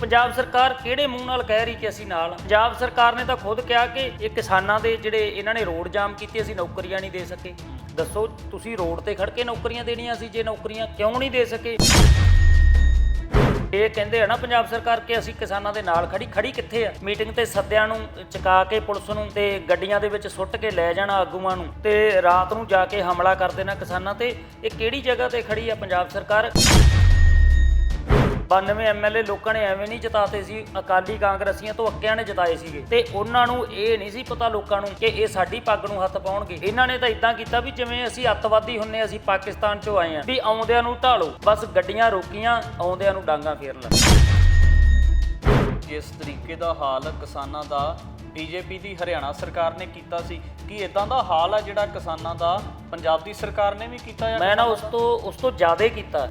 ਪੰਜਾਬ ਸਰਕਾਰ ਕਿਹੜੇ ਮੂੰਹ ਨਾਲ ਕਹਿ ਰਹੀ ਕਿ ਅਸੀਂ ਨਾਲ ਪੰਜਾਬ ਸਰਕਾਰ ਨੇ ਤਾਂ ਖੁਦ ਕਿਹਾ ਕਿ ਇਹ ਕਿਸਾਨਾਂ ਦੇ ਜਿਹੜੇ ਇਹਨਾਂ ਨੇ ਰੋਡ ਜਾਮ ਕੀਤੇ, ਅਸੀਂ ਨੌਕਰੀਆਂ ਨਹੀਂ ਦੇ ਸਕੇ। ਦੱਸੋ, ਤੁਸੀਂ ਰੋਡ ਤੇ ਖੜ ਕੇ ਨੌਕਰੀਆਂ ਦੇਣੀਆਂ ਸੀ, ਜੇ ਨੌਕਰੀਆਂ ਕਿਉਂ ਨਹੀਂ ਦੇ ਸਕੇ? ਇਹ ਕਹਿੰਦੇ ਆ ਨਾ ਪੰਜਾਬ ਸਰਕਾਰ ਕਿ ਅਸੀਂ ਕਿਸਾਨਾਂ ਦੇ ਨਾਲ ਖੜੀ ਖੜੀ ਕਿੱਥੇ ਆ? ਮੀਟਿੰਗ ਤੇ ਸੱਦਿਆਂ ਨੂੰ ਚਕਾ ਕੇ ਪੁਲਿਸ ਨੂੰ ਤੇ ਗੱਡੀਆਂ ਦੇ ਵਿੱਚ ਸੁੱਟ ਕੇ ਲੈ ਜਾਣਾ ਆਗੂਆਂ ਨੂੰ ਤੇ ਰਾਤ ਨੂੰ ਜਾ ਕੇ ਹਮਲਾ ਕਰ ਦੇਣਾ ਕਿਸਾਨਾਂ ਤੇ। ਇਹ ਕਿਹੜੀ ਜਗ੍ਹਾ ਤੇ ਖੜੀ ਆ ਪੰਜਾਬ ਸਰਕਾਰ? 92 ਐਮਐਲਏ ਲੋਕਾਂ ਨੇ ਐਵੇਂ ਨਹੀਂ ਜਿਤਾਤੇ ਸੀ ਅਕਾਲੀ ਕਾਂਗਰਸੀਆਂ ਤੋਂ ਅੱਕਿਆਂ ਨੇ ਜਿਤਾਏ ਸੀਗੇ। ਤੇ ਉਹਨਾਂ ਨੂੰ ਇਹ ਨਹੀਂ ਸੀ ਪਤਾ ਲੋਕਾਂ ਨੂੰ ਕਿ ਇਹ ਸਾਡੀ ਪੱਗ ਨੂੰ ਹੱਥ ਪਾਉਣਗੇ। ਇਹਨਾਂ ਨੇ ਤਾਂ ਇਦਾਂ ਕੀਤਾ ਵੀ ਜਿਵੇਂ ਅਸੀਂ ਅੱਤਵਾਦੀ ਹੁੰਨੇ ਅਸੀਂ ਪਾਕਿਸਤਾਨ ਚੋਂ ਆਏ ਆ ਵੀ ਆਉਂਦਿਆਂ ਨੂੰ ਢਾਲੋ ਬਸ ਗੱਡੀਆਂ ਰੋਕੀਆਂ ਆਉਂਦਿਆਂ ਨੂੰ ਡਾਂਗਾ ਫੇਰਨ ਜਿਸ ਤਰੀਕੇ ਦਾ ਹਾਲ ਕਿਸਾਨਾਂ ਦਾ ਬੀਜੇਪੀ ਦੀ ਹਰਿਆਣਾ ਸਰਕਾਰ ਨੇ ਕੀਤਾ ਸੀ ਕੀ ਇਦਾਂ ਦਾ ਹਾਲ ਆ ਜਿਹੜਾ ਕਿਸਾਨਾਂ ਦਾ ਪੰਜਾਬ ਦੀ ਸਰਕਾਰ ਨੇ ਵੀ ਕੀਤਾ ਮੈਂ ਨਾ ਉਸ ਤੋਂ ਉਸ ਤੋਂ ਜ਼ਿਆਦਾ ਕੀਤਾ।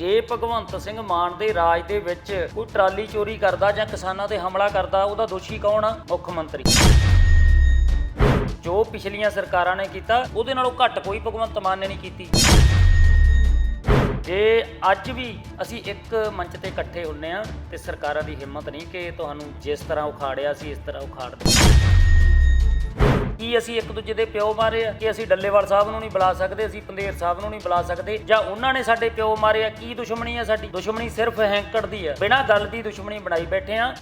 ਜੇ ਭਗਵੰਤ ਸਿੰਘ ਮਾਨ ਦੇ ਰਾਜ ਦੇ ਵਿੱਚ ਕੋਈ ਟਰਾਲੀ ਚੋਰੀ ਕਰਦਾ ਜਾਂ ਕਿਸਾਨਾਂ ਤੇ ਹਮਲਾ ਕਰਦਾ, ਉਹਦਾ ਦੋਸ਼ੀ ਕੌਣ ਆ? ਮੁੱਖ ਮੰਤਰੀ। ਜੋ ਪਿਛਲੀਆਂ ਸਰਕਾਰਾਂ ਨੇ ਕੀਤਾ, ਉਹਦੇ ਨਾਲੋਂ ਘੱਟ ਕੋਈ ਭਗਵੰਤ ਮਾਨ ਨੇ ਨਹੀਂ ਕੀਤੀ। ਜੇ ਅੱਜ ਵੀ ਅਸੀਂ ਇੱਕ ਮੰਚ ਤੇ ਇਕੱਠੇ ਹੁੰਨੇ ਆ, ਤੇ ਸਰਕਾਰਾਂ ਦੀ ਹਿੰਮਤ ਨਹੀਂ ਕਿ ਤੁਹਾਨੂੰ ਜਿਸ ਤਰ੍ਹਾਂ ਉਖਾੜਿਆ ਸੀ, ਇਸ ਤਰ੍ਹਾਂ ਉਖਾੜ ਦੇ ਕੀ ਅਸੀਂ ਇੱਕ ਦੂਜੇ ਦੇ ਪਿਓ ਮਾਰੇ ਆ? ਕਿ ਅਸੀਂ ਡੱਲੇਵਾਲ ਸਾਹਿਬ ਨੂੰ ਨਹੀਂ ਬੁਲਾ ਸਕਦੇ? ਅਸੀਂ ਪੰਦੇਰ ਸਾਹਿਬ ਨੂੰ ਨਹੀਂ ਬੁਲਾ ਸਕਦੇ? ਜਾਂ ਉਹਨਾਂ ਨੇ ਸਾਡੇ ਪਿਓ ਮਾਰੇ ਆ? ਕੀ ਦੁਸ਼ਮਣੀ ਆ ਸਾਡੀ? ਦੁਸ਼ਮਣੀ ਸਿਰਫ ਹੈਂਕੜ ਦੀ ਆ। ਬਿਨਾਂ ਗੱਲ ਦੀ ਦੁਸ਼ਮਣੀ ਬਣਾਈ ਬੈਠੇ ਆ।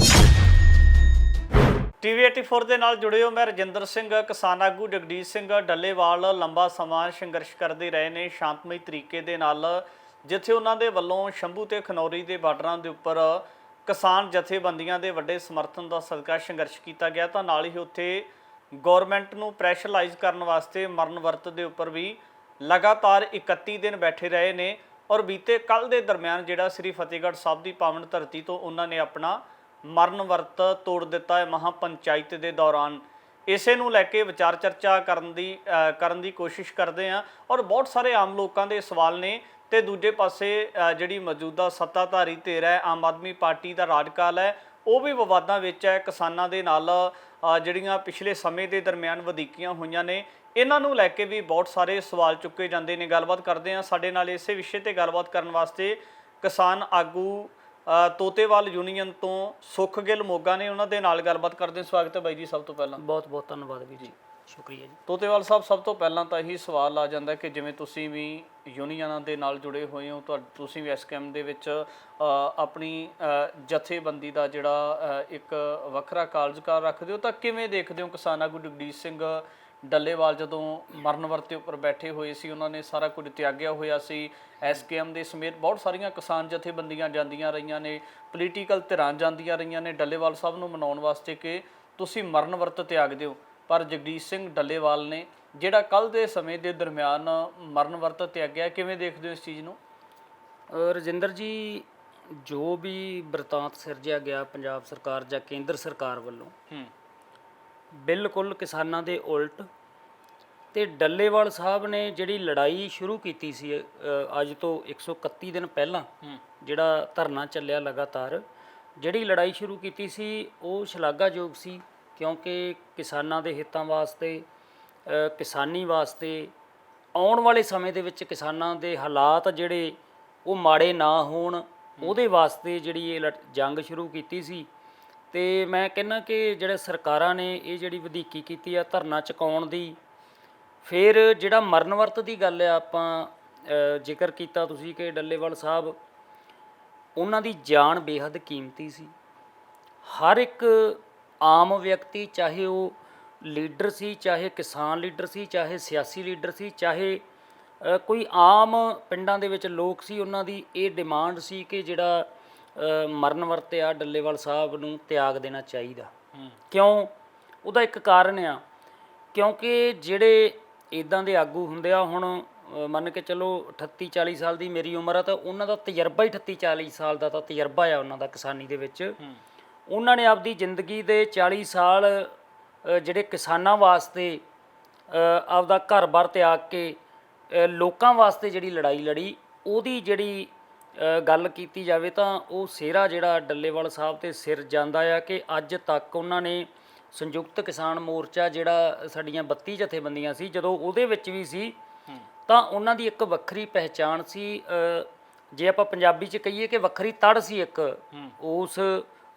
ਟੀਵੀ 84 ਦੇ ਨਾਲ ਜੁੜੇ ਹੋ ਮੈਂ ਰਜਿੰਦਰ ਸਿੰਘ, ਕਿਸਾਨ ਆਗੂ ਜਗਦੀਸ਼ ਸਿੰਘ, ਡੱਲੇਵਾਲ ਲੰਬਾ ਸਮਾਂ ਸੰਘਰਸ਼ ਕਰਦੇ ਰਹੇ ਨੇ, ਸ਼ਾਂਤਮਈ ਤਰੀਕੇ ਦੇ ਨਾਲ। ਜਿੱਥੇ ਉਹਨਾਂ ਦੇ ਵੱਲੋਂ ਸ਼ੰਭੂ ਤੇ ਖਨੌਰੀ ਦੇ ਬਾਰਡਰਾਂ ਦੇ ਉੱਪਰ ਕਿਸਾਨ ਜਥੇਬੰਦੀਆਂ ਦੇ ਵੱਡੇ ਸਮਰਥਨ ਦਾ ਸਦਕਾ ਸੰਘਰਸ਼ ਕੀਤਾ ਗਿਆ। ਤਾਂ ਨਾਲ ਹੀ ਉੱਥੇ ਗਵਰਨਮੈਂਟ ਨੂੰ ਪ੍ਰੈਸ਼ਰਾਈਜ਼ ਕਰਨ ਵਾਸਤੇ ਮਰਨ ਵਰਤ ਦੇ ਉੱਪਰ ਵੀ ਲਗਾਤਾਰ 31 ਦਿਨ ਬੈਠੇ ਰਹੇ ਨੇ ਔਰ ਬੀਤੇ ਕੱਲ ਦੇ ਦਰਮਿਆਨ ਜਿਹੜਾ ਸ੍ਰੀ ਫਤਿਹਗੜ੍ਹ ਸਾਹਿਬ ਦੀ ਪਾਵਨ ਧਰਤੀ ਤੋਂ ਉਹਨਾਂ ਨੇ ਆਪਣਾ ਮਰਨ ਵਰਤ ਤੋੜ ਦਿੱਤਾ ਹੈ ਮਹਾ ਪੰਚਾਇਤ ਦੇ ਦੌਰਾਨ। ਇਸੇ ਨੂੰ ਲੈ ਕੇ ਵਿਚਾਰ ਚਰਚਾ ਕਰਨ ਦੀ ਕਰਨ ਦੀ ਕੋਸ਼ਿਸ਼ ਕਰਦੇ ਆ ਔਰ ਬਹੁਤ ਸਾਰੇ ਆਮ ਲੋਕਾਂ ਦੇ ਸਵਾਲ ਨੇ ਤੇ ਦੂਜੇ ਪਾਸੇ ਜਿਹੜੀ ਮੌਜੂਦਾ ਸੱਤਾਧਾਰੀ ਧਿਰ ਹੈ, ਆਮ ਆਦਮੀ ਪਾਰਟੀ ਦਾ ਰਾਜਕਾਲ ਹੈ ਉਹ ਵੀ ਵਿਵਾਦਾਂ ਵਿੱਚ ਹੈ। ਕਿਸਾਨਾਂ ਦੇ ਨਾਲ ਜਿਹੜੀਆਂ ਪਿਛਲੇ ਸਮੇਂ ਦੇ ਦਰਮਿਆਨ ਵਧੀਕੀਆਂ ਹੋਈਆਂ ਨੇ, ਇਹਨਾਂ ਨੂੰ ਲੈ ਕੇ ਵੀ ਬਹੁਤ ਸਾਰੇ ਸਵਾਲ ਚੁੱਕੇ ਜਾਂਦੇ ਨੇ। ਗੱਲਬਾਤ ਕਰਦੇ ਆ ਸਾਡੇ ਨਾਲ ਇਸੇ ਵਿਸ਼ੇ ਤੇ ਗੱਲਬਾਤ ਕਰਨ ਵਾਸਤੇ ਕਿਸਾਨ ਆਗੂ ਤੋਤੇਵਾਲ ਯੂਨੀਅਨ ਤੋਂ ਸੁਖ ਗਿੱਲ ਮੋਗਾ ਨੇ ਉਹਨਾਂ ਦੇ ਨਾਲ ਗੱਲਬਾਤ ਕਰਦੇ ਸਵਾਗਤ ਹੈ ਬਾਈ ਜੀ ਸਭ ਤੋਂ ਪਹਿਲਾਂ। ਬਹੁਤ ਬਹੁਤ ਧੰਨਵਾਦ ਵੀਰ ਜੀ। ਸ਼ੁਕਰੀਆ ਜੀ। ਤੋਤੇਵਾਲ ਸਾਹਿਬ, ਸਭ ਤੋਂ ਪਹਿਲਾਂ ਤਾਂ ਇਹੀ ਸਵਾਲ ਆ ਜਾਂਦਾ ਕਿ ਜਿਵੇਂ ਤੁਸੀਂ ਵੀ ਯੂਨੀਅਨਾਂ ਦੇ ਨਾਲ ਜੁੜੇ ਹੋਏ ਹੋ, ਤੁਹਾ- ਤੁਸੀਂ ਵੀ ਐਸਕੇਐਮ ਦੇ ਵਿੱਚ ਆਪਣੀ ਜਥੇਬੰਦੀ ਦਾ ਜਿਹੜਾ ਇੱਕ ਵੱਖਰਾ ਕਾਰਜਕਾਰ ਰੱਖਦੇ ਹੋ, ਤਾਂ ਕਿਵੇਂ ਦੇਖਦੇ ਹੋ ਕਿਸਾਨ ਆਗੂ ਜਗਦੀਸ਼ ਸਿੰਘ ਡੱਲੇਵਾਲ ਜਦੋਂ ਮਰਨ ਵਰਤੇ ਉੱਪਰ ਬੈਠੇ ਹੋਏ ਸੀ, ਉਹਨਾਂ ਨੇ ਸਾਰਾ ਕੁਝ ਤਿਆਗਿਆ ਹੋਇਆ ਸੀ, ਐਸਕੇਐਮ ਦੇ ਸਮੇਤ ਬਹੁਤ ਸਾਰੀਆਂ ਕਿਸਾਨ ਜਥੇਬੰਦੀਆਂ ਜਾਂਦੀਆਂ ਰਹੀਆਂ ਨੇ, ਪੋਲੀਟੀਕਲ ਧਿਰਾਂ ਜਾਂਦੀਆਂ ਰਹੀਆਂ ਨੇ, ਡੱਲੇਵਾਲ ਸਾਹਿਬ ਨੂੰ ਮਨਾਉਣ ਵਾਸਤੇ ਕਿ ਤੁਸੀਂ ਮਰਨ ਵਰਤ ਤਿਆਗਦੇ ਹੋ। ਪਰ ਜਗਦੀਸ਼ ਸਿੰਘ ਡੱਲੇਵਾਲ ਨੇ ਜਿਹੜਾ ਕੱਲ ਦੇ ਸਮੇਂ ਦੇ ਦਰਮਿਆਨ ਮਰਨ ਵਰਤ ਤਿਆਗਿਆ ਕਿਵੇਂ ਦੇਖਦੇ ਹੋ ਇਸ ਚੀਜ਼ ਨੂੰ? ਰਜਿੰਦਰ ਜੀ ਜੋ ਵੀ ਬਰਤਾਂਤ ਸਿਰਜਿਆ ਗਿਆ ਪੰਜਾਬ ਸਰਕਾਰ ਜਾਂ ਕੇਂਦਰ ਸਰਕਾਰ ਵੱਲੋਂ ਹੂੰ। ਬਿਲਕੁਲ ਕਿਸਾਨਾਂ ਦੇ ਉਲਟ ਤੇ ਡੱਲੇਵਾਲ ਸਾਹਿਬ ਨੇ ਜਿਹੜੀ ਲੜਾਈ ਸ਼ੁਰੂ ਕੀਤੀ ਸੀ ਅੱਜ ਤੋਂ 131 ਦਿਨ ਪਹਿਲਾਂ ਜਿਹੜਾ ਧਰਨਾ ਚੱਲਿਆ ਲਗਾਤਾਰ ਜਿਹੜੀ ਲੜਾਈ ਸ਼ੁਰੂ ਕੀਤੀ ਸੀ ਉਹ ਸ਼ਲਾਘਾਯੋਗ ਸੀ। ਕਿਉਂਕਿ ਕਿਸਾਨਾਂ ਦੇ ਹਿੱਤਾਂ ਵਾਸਤੇ ਕਿਸਾਨੀ ਵਾਸਤੇ ਆਉਣ ਵਾਲੇ ਸਮੇਂ ਦੇ ਵਿੱਚ ਕਿਸਾਨਾਂ ਦੇ ਹਾਲਾਤ ਜਿਹੜੇ ਉਹ ਮਾੜੇ ਨਾ ਹੋਣ ਉਹਦੇ ਵਾਸਤੇ ਜਿਹੜੀ ਇਹ ਜੰਗ ਸ਼ੁਰੂ ਕੀਤੀ ਸੀ। ਤੇ ਮੈਂ ਕਹਿੰਨਾ ਕਿ ਜਿਹੜੇ ਸਰਕਾਰਾਂ ਨੇ ਇਹ ਜਿਹੜੀ ਵਧੀਕੀ ਕੀਤੀ ਆ ਧਰਨਾ ਚੁਕਾਉਣ ਦੀ ਫਿਰ ਜਿਹੜਾ ਮਰਨ ਵਰਤ ਦੀ ਗੱਲ ਆ ਆਪਾਂ ਜ਼ਿਕਰ ਕੀਤਾ ਤੁਸੀਂ ਕਿ ਡੱਲੇਵਾਲ ਸਾਹਿਬ ਉਹਨਾਂ ਦੀ ਜਾਨ ਬੇਹੱਦ ਕੀਮਤੀ ਸੀ। ਹਰ ਇੱਕ ਆਮ ਵਿਅਕਤੀ ਚਾਹੇ ਉਹ ਲੀਡਰ ਸੀ ਚਾਹੇ ਕਿਸਾਨ ਲੀਡਰ ਸੀ ਚਾਹੇ ਸਿਆਸੀ ਲੀਡਰ ਸੀ ਚਾਹੇ ਕੋਈ ਆਮ ਪਿੰਡਾਂ ਦੇ ਵਿੱਚ ਲੋਕ ਸੀ ਉਹਨਾਂ ਦੀ ਇਹ ਡਿਮਾਂਡ ਸੀ ਕਿ ਜਿਹੜਾ ਮਰਨ ਵਰਤਿਆ ਡੱਲੇਵਾਲ ਸਾਹਿਬ ਨੂੰ ਤਿਆਗ ਦੇਣਾ ਚਾਹੀਦਾ। ਕਿਉਂ? ਉਹਦਾ ਇੱਕ ਕਾਰਨ ਆ ਕਿਉਂਕਿ ਜਿਹੜੇ ਇਦਾਂ ਦੇ ਆਗੂ ਹੁੰਦੇ ਆ ਹੁਣ ਮੰਨ ਕੇ ਚੱਲੋ 38 40 ਸਾਲ ਦੀ ਮੇਰੀ ਉਮਰ ਆ ਤਾਂ ਉਹਨਾਂ ਦਾ ਤਜਰਬਾ ਹੀ 38 40 ਸਾਲ ਦਾ ਤਾਂ ਤਜਰਬਾ ਆ ਉਹਨਾਂ ਦਾ ਕਿਸਾਨੀ ਦੇ ਵਿੱਚ। ਉਹਨਾਂ ਨੇ ਆਪਦੀ ਜ਼ਿੰਦਗੀ ਦੇ 40 ਸਾਲ ਜਿਹੜੇ ਕਿਸਾਨਾਂ ਵਾਸਤੇ ਆਪਦਾ ਘਰ-ਬਾਰ ਤਿਆਗ ਕੇ ਲੋਕਾਂ ਵਾਸਤੇ ਜਿਹੜੀ ਲੜਾਈ ਲੜੀ ਉਹਦੀ ਜਿਹੜੀ ਗੱਲ ਕੀਤੀ ਜਾਵੇ ਤਾਂ ਉਹ ਸਿਹਰਾ ਜਿਹੜਾ ਡੱਲੇਵਾਲ ਸਾਹਿਬ ਤੇ ਸਿਰ ਜਾਂਦਾ ਆ ਕਿ ਅੱਜ ਤੱਕ ਉਹਨਾਂ ਨੇ ਸੰਯੁਕਤ ਕਿਸਾਨ ਮੋਰਚਾ ਜਿਹੜਾ ਸਾਡੀਆਂ 32 ਜਥੇਬੰਦੀਆਂ ਸੀ ਜਦੋਂ ਉਹਦੇ ਵਿੱਚ ਵੀ ਸੀ ਤਾਂ ਉਹਨਾਂ ਦੀ ਇੱਕ ਵੱਖਰੀ ਪਹਿਚਾਣ ਸੀ ਜੇ ਆਪਾਂ ਪੰਜਾਬੀ ਚ ਕਹੀਏ ਕਿ ਵੱਖਰੀ ਤੜ ਸੀ ਇੱਕ ਉਸ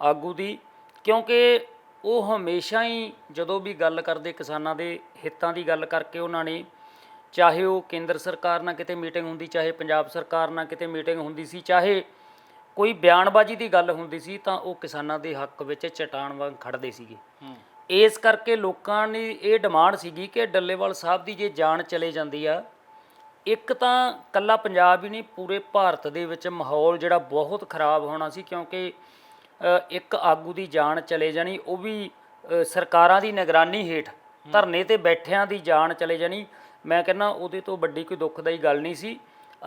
ਆਗੂ ਦੀ ਕਿਉਂਕਿ ਉਹ ਹਮੇਸ਼ਾ ਹੀ ਜਦੋਂ ਵੀ ਗੱਲ ਕਰਦੇ ਕਿਸਾਨਾਂ ਦੇ ਹਿੱਤਾਂ ਦੀ ਗੱਲ ਕਰਕੇ ਉਹਨਾਂ ਨੇ ਚਾਹੇ ਉਹ ਕੇਂਦਰ ਸਰਕਾਰ ਨਾਲ ਕਿਤੇ ਮੀਟਿੰਗ ਹੁੰਦੀ ਚਾਹੇ ਪੰਜਾਬ ਸਰਕਾਰ ਨਾਲ ਕਿਤੇ ਮੀਟਿੰਗ ਹੁੰਦੀ ਸੀ ਚਾਹੇ ਕੋਈ ਬਿਆਨਬਾਜ਼ੀ ਦੀ ਗੱਲ ਹੁੰਦੀ ਸੀ ਤਾਂ ਉਹ ਕਿਸਾਨਾਂ ਦੇ ਹੱਕ ਵਿੱਚ ਚਟਾਨ ਵਾਂਗ ਖੜਦੇ ਸੀਗੇ। ਇਸ ਕਰਕੇ ਲੋਕਾਂ ਦੀ ਇਹ ਡਿਮਾਂਡ ਸੀਗੀ ਕਿ ਡੱਲੇਵਾਲ ਸਾਹਿਬ ਦੀ ਜੇ ਜਾਨ ਚਲੇ ਜਾਂਦੀ ਆ ਇੱਕ ਤਾਂ ਕੱਲਾ ਪੰਜਾਬ ਹੀ ਨਹੀਂ ਪੂਰੇ ਭਾਰਤ ਦੇ ਵਿੱਚ ਮਾਹੌਲ ਜਿਹੜਾ ਬਹੁਤ ਖਰਾਬ ਹੋਣਾ ਸੀ ਕਿਉਂਕਿ ਇੱਕ ਆਗੂ ਦੀ ਜਾਨ ਚਲੇ ਜਾਣੀ ਉਹ ਵੀ ਸਰਕਾਰਾਂ ਦੀ ਨਿਗਰਾਨੀ ਹੇਠ ਧਰਨੇ ਤੇ ਬੈਠਿਆਂ ਦੀ ਜਾਨ ਚਲੇ ਜਾਣੀ। ਮੈਂ ਕਹਿੰਦਾ ਉਹਦੇ ਤੋਂ ਵੱਡੀ ਕੋਈ ਦੁੱਖਦਾਈ ਗੱਲ ਨਹੀਂ ਸੀ।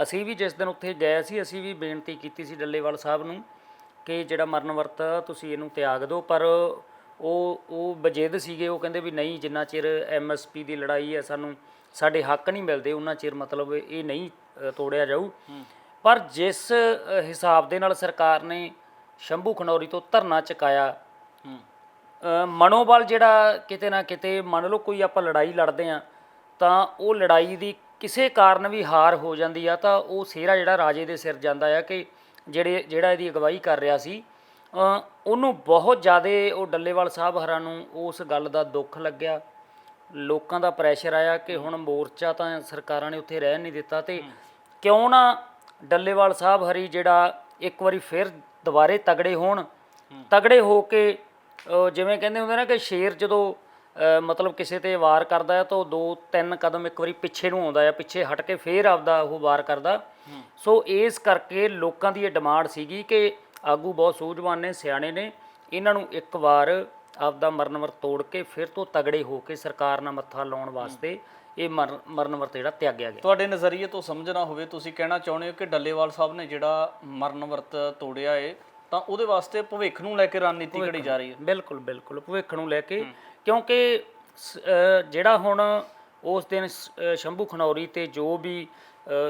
ਅਸੀਂ ਵੀ ਜਿਸ ਦਿਨ ਉੱਥੇ ਗਏ ਸੀ ਅਸੀਂ ਵੀ ਬੇਨਤੀ ਕੀਤੀ ਸੀ ਡੱਲੇਵਾਲ ਸਾਹਿਬ ਨੂੰ ਕਿ ਜਿਹੜਾ ਮਰਨ ਵਰਤ ਤੁਸੀਂ ਇਹਨੂੰ ਤਿਆਗ ਦਿਓ। ਪਰ ਉਹ ਉਹ ਬਜਿੱਦ ਸੀਗੇ ਉਹ ਕਹਿੰਦੇ ਵੀ ਨਹੀਂ ਜਿੰਨਾ ਚਿਰ ਐਮਐਸਪੀ ਦੀ ਲੜਾਈ ਹੈ ਸਾਨੂੰ ਸਾਡੇ ਹੱਕ ਨਹੀਂ ਮਿਲਦੇ ਉਹਨਾਂ ਚਿਰ ਮਤਲਬ ਇਹ ਨਹੀਂ ਤੋੜਿਆ ਜਾਊ। ਪਰ ਜਿਸ ਹਿਸਾਬ ਦੇ ਨਾਲ ਸਰਕਾਰ ਨੇ ਸ਼ੰਭੂ ਖਨੌਰੀ ਤੋਂ ਧਰਨਾ ਚੁਕਾਇਆ। ਮਨੋਬਲ ਜਿਹੜਾ ਕਿਤੇ ਨਾ ਕਿਤੇ ਮੰਨ ਲਓ ਕੋਈ ਆਪਾਂ ਲੜਾਈ ਲੜਦੇ ਆ ਤਾਂ ਉਹ ਲੜਾਈ ਦੀ ਕਿਸੇ ਕਾਰਨ ਵੀ ਹਾਰ ਹੋ ਜਾਂਦੀ ਆ ਤਾਂ ਉਹ ਸਿਹਰਾ ਜਿਹੜਾ ਰਾਜੇ ਦੇ ਸਿਰ ਜਾਂਦਾ ਆ ਕਿ ਜਿਹੜੇ ਜਿਹੜਾ ਇਹਦੀ ਅਗਵਾਈ ਕਰ ਰਿਹਾ ਸੀ। ਉਹਨੂੰ ਬਹੁਤ ਜ਼ਿਆਦਾ ਉਹ ਡੱਲੇਵਾਲ ਸਾਹਿਬ ਹਰਾਂ ਨੂੰ ਉਸ ਗੱਲ ਦਾ ਦੁੱਖ ਲੱਗਿਆ। ਲੋਕਾਂ ਦਾ ਪ੍ਰੈਸ਼ਰ ਆਇਆ ਕਿ ਹੁਣ ਮੋਰਚਾ ਤਾਂ ਸਰਕਾਰਾਂ ਨੇ ਉੱਥੇ ਰਹਿਣ ਨਹੀਂ ਦਿੱਤਾ ਤੇ ਕਿਉਂ ਨਾ ਡੱਲੇਵਾਲ ਸਾਹਿਬ ਹਰੀ ਜਿਹੜਾ ਇੱਕ ਵਾਰੀ ਫਿਰ ਦੁਬਾਰੇ ਤਗੜੇ ਹੋਣ ਤਗੜੇ ਹੋ ਕੇ ਜਿਵੇਂ ਕਹਿੰਦੇ ਹੁੰਦੇ ਨਾ ਕਿ ਸ਼ੇਰ ਜਦੋਂ ਮਤਲਬ ਕਿਸੇ ਤੇ ਵਾਰ ਕਰਦਾ ਹੈ ਤਾਂ ਉਹ ਦੋ ਤਿੰਨ ਕਦਮ ਇੱਕ ਵਾਰੀ ਪਿੱਛੇ ਨੂੰ ਆਉਂਦਾ ਹੈ ਪਿੱਛੇ ਹਟ ਕੇ ਫੇਰ ਆਪਦਾ ਉਹ ਵਾਰ ਕਰਦਾ। ਸੋ ਇਸ ਕਰਕੇ ਲੋਕਾਂ ਦੀ ਇਹ ਡਿਮਾਂਡ ਸੀਗੀ ਕਿ ਆਗੂ ਬਹੁਤ ਸੂਝਵਾਨ ਨੇ ਸਿਆਣੇ ਨੇ। ਇਹਨਾਂ ਨੂੰ ਇੱਕ ਵਾਰ ਆਪਦਾ ਮਰਨ ਵਰਤ ਤੋੜ ਕੇ ਫਿਰ ਤੋਂ ਤਗੜੇ ਹੋ ਕੇ ਸਰਕਾਰ ਨਾਲ ਮੱਥਾ ਲਾਉਣ ਵਾਸਤੇ ਇਹ ਮਰਨ ਮਰਨ ਵਰਤ ਜਿਹੜਾ ਤਿਆਗਿਆ ਗਿਆ। ਤੁਹਾਡੇ ਨਜ਼ਰੀਏ ਤੋਂ ਸਮਝਣਾ ਹੋਵੇ ਤੁਸੀਂ ਕਹਿਣਾ ਚਾਹੁੰਦੇ ਹੋ ਕਿ ਡੱਲੇਵਾਲ ਸਾਹਿਬ ਨੇ ਜਿਹੜਾ ਮਰਨ ਵਰਤ ਤੋੜਿਆ ਏ ਤਾਂ ਉਹਦੇ ਵਾਸਤੇ ਭਵਿੱਖ ਨੂੰ ਲੈ ਕੇ ਰਣਨੀਤੀ ਘੜੀ ਜਾ ਰਹੀ ਹੈ? ਬਿਲਕੁਲ ਬਿਲਕੁਲ ਭਵਿੱਖ ਨੂੰ ਲੈ ਕੇ। ਕਿਉਂਕਿ ਸ- ਜਿਹੜਾ ਹੁਣ ਉਸ ਦਿਨ ਸ- ਸ਼ੰਭੂ ਖਨੌਰੀ ਤੇ ਜੋ ਵੀ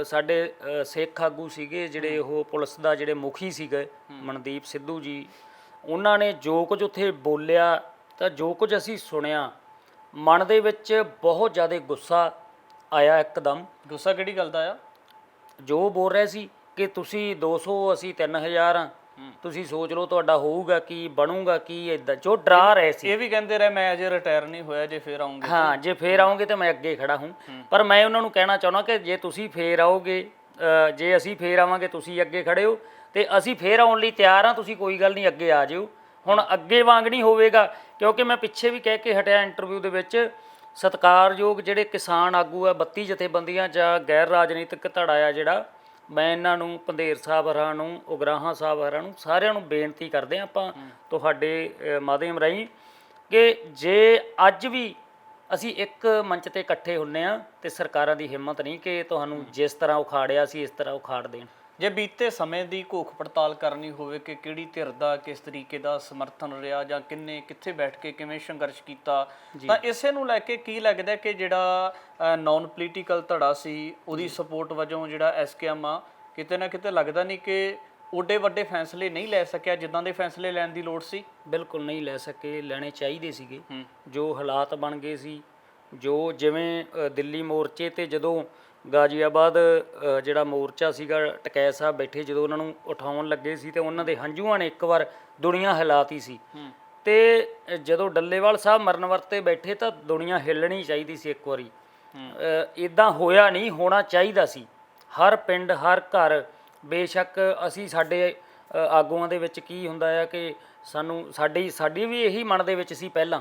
ਸਾਡੇ ਅਹ ਸਿੱਖ ਆਗੂ ਸੀਗੇ ਜਿਹੜੇ ਉਹ ਪੁਲਿਸ ਦਾ ਜਿਹੜੇ ਮੁਖੀ ਸੀਗੇ ਮਨਦੀਪ ਸਿੱਧੂ ਜੀ ਉਹਨਾਂ ਨੇ ਜੋ ਕੁਝ ਉੱਥੇ ਬੋਲਿਆ ਤਾਂ ਜੋ ਕੁਝ ਅਸੀਂ ਸੁਣਿਆ ਮਨ ਦੇ ਵਿੱਚ ਬਹੁਤ ਜ਼ਿਆਦਾ ਗੁੱਸਾ ਆਇਆ ਇੱਕਦਮ। ਗੁੱਸਾ ਕਿਹੜੀ ਗੱਲ ਦਾ ਆ ਜੋ ਬੋਲ ਰਹੇ ਸੀ ਕਿ ਤੁਸੀਂ 200 ਅਸੀਂ 3000 ਆ ਤੁਸੀਂ ਸੋਚ ਲਓ ਤੁਹਾਡਾ ਹੋਊਗਾ ਕੀ ਬਣੂਗਾ ਕੀ ਇਦਾਂ ਜੋ ਡਰਾ ਰਹੇ ਸੀ। ਇਹ ਵੀ ਕਹਿੰਦੇ ਰਹੇ ਮੈਂ ਅਜੇ ਰਿਟਾਇਰ ਨਹੀਂ ਹੋਇਆ ਜੇ ਫੇਰ ਆਉਂਗੇ ਹਾਂ ਜੇ ਫੇਰ ਆਉਂਗੇ ਤਾਂ ਮੈਂ ਅੱਗੇ ਖੜਾ ਹੂੰ। ਪਰ ਮੈਂ ਉਹਨਾਂ ਨੂੰ ਕਹਿਣਾ ਚਾਹੁੰਦਾ ਕਿ ਜੇ ਤੁਸੀਂ ਫੇਰ ਆਓਗੇ ਜੇ ਅਸੀਂ ਫੇਰ ਆਵਾਂਗੇ ਤੁਸੀਂ ਅੱਗੇ ਖੜੇ ਹੋ। ਤੇ ਅਸੀਂ ਫੇਰ ਆਉਣ ਲਈ ਤਿਆਰ ਹਾਂ ਤੁਸੀਂ ਕੋਈ ਗੱਲ ਨਹੀਂ ਅੱਗੇ ਆ ਜਿਓ। ਹੁਣ ਅੱਗੇ ਵਾਂਗ ਨਹੀਂ ਹੋਵੇਗਾ, ਕਿਉਂਕਿ ਮੈਂ ਪਿੱਛੇ ਵੀ ਕਹਿ ਕੇ ਹਟਿਆ ਇੰਟਰਵਿਊ ਦੇ ਵਿੱਚ, ਸਤਿਕਾਰਯੋਗ ਜਿਹੜੇ ਕਿਸਾਨ ਆਗੂ ਆ 32 ਜਥੇਬੰਦੀਆਂ ਜਾਂ ਗੈਰ ਰਾਜਨੀਤਿਕ ਧੜਾ ਆ ਜਿਹੜਾ, ਮੈਂ ਇਹਨਾਂ ਨੂੰ ਪੰਧੇਰ ਸਾਹਿਬ ਹਰਾਂ ਨੂੰ, ਉਗਰਾਹਾਂ ਸਾਹਿਬ ਹਰਾਂ ਨੂੰ, ਸਾਰਿਆਂ ਨੂੰ ਬੇਨਤੀ ਕਰਦੇ ਹਾਂ ਆਪਾਂ ਤੁਹਾਡੇ ਮਾਧਿਅਮ ਰਾਹੀਂ ਕਿ ਜੇ ਅੱਜ ਵੀ ਅਸੀਂ ਇੱਕ ਮੰਚ ਤੇ ਇਕੱਠੇ ਹੁੰਨੇ ਆ ਤੇ ਸਰਕਾਰਾਂ ਦੀ ਹਿੰਮਤ ਨਹੀਂ ਕਿ ਤੁਹਾਨੂੰ ਜਿਸ ਤਰ੍ਹਾਂ ਉਖਾੜਿਆ ਸੀ, ਇਸ ਤਰ੍ਹਾਂ ਉਖਾੜ ਦੇਣ। ਜੇ ਬੀਤੇ ਸਮੇਂ ਦੀ ਘੋਖ ਪੜਤਾਲ ਕਰਨੀ ਹੋਵੇ ਕਿ ਕਿਹੜੀ ਧਿਰ ਦਾ ਕਿਸ ਤਰੀਕੇ ਦਾ ਸਮਰਥਨ ਰਿਹਾ ਜਾਂ ਕਿੰਨੇ ਕਿੱਥੇ ਬੈਠ ਕੇ ਕਿਵੇਂ ਸੰਘਰਸ਼ ਕੀਤਾ ਤਾਂ ਇਸੇ ਨੂੰ ਲੈ ਕੇ ਕੀ ਲੱਗਦਾ ਕਿ ਜਿਹੜਾ ਨਾਨ ਪੋਲੀਟੀਕਲ ਧੜਾ ਸੀ ਉਹਦੀ ਸਪੋਰਟ ਵਜੋਂ ਜਿਹੜਾ ਐਸਕੇਐਮ ਆ ਕਿਤੇ ਨਾ ਕਿਤੇ ਲੱਗਦਾ ਨਹੀਂ ਕਿ ਓਡੇ ਵੱਡੇ ਫੈਸਲੇ ਨਹੀਂ ਲੈ ਸਕਿਆ ਜਿੱਦਾਂ ਦੇ ਫੈਸਲੇ ਲੈਣ ਦੀ ਲੋੜ ਸੀ? ਬਿਲਕੁਲ ਨਹੀਂ ਲੈ ਸਕੇ ਲੈਣੇ ਚਾਹੀਦੇ ਸੀਗੇ। ਜੋ ਹਾਲਾਤ ਬਣ ਗਏ ਸੀ ਜੋ ਜਿਵੇਂ ਦਿੱਲੀ ਮੋਰਚੇ ਤੇ ਜਦੋਂ ਗਾਜ਼ੀਆਬਾਦ ਅ, ਜਿਹੜਾ ਮੋਰਚਾ ਸੀਗਾ ਟਕੈ ਸਾਹਿਬ ਬੈਠੇ ਜਦੋਂ ਉਹਨਾਂ ਨੂੰ ਉਠਾਉਣ ਲੱਗੇ ਸੀ ਤੇ ਉਹਨਾਂ ਦੇ ਹੰਝੂਆਂ ਨੇ ਇੱਕ ਵਾਰ ਦੁਨੀਆ ਹਿਲਾਤੀ ਸੀ। ਤੇ ਅ, ਜਦੋਂ ਡੱਲੇਵਾਲ ਸਾਹਿਬ ਮਰਨ ਵਰਤੇ ਬੈਠੇ ਤਾਂ ਦੁਨੀਆ ਹਿੱਲਣੀ ਚਾਹੀਦੀ ਸੀ ਇੱਕ ਵਾਰੀ। ਇਦਾਂ ਹੋਇਆ ਨਹੀਂ ਹੋਣਾ ਚਾਹੀਦਾ ਸੀ। ਹਰ ਪਿੰਡ ਹਰ ਘਰ ਬੇਸ਼ੱਕ ਅਸੀਂ ਸਾਡੇ ਅ, ਆਗੂਆਂ ਦੇ ਵਿੱਚ ਕੀ ਹੁੰਦਾ ਆ ਕਿ ਸਾਨੂੰ ਸਾਡੀ ਸਾਡੀ ਵੀ ਇਹੀ ਮਨ ਦੇ ਵਿੱਚ ਸੀ ਪਹਿਲਾਂ।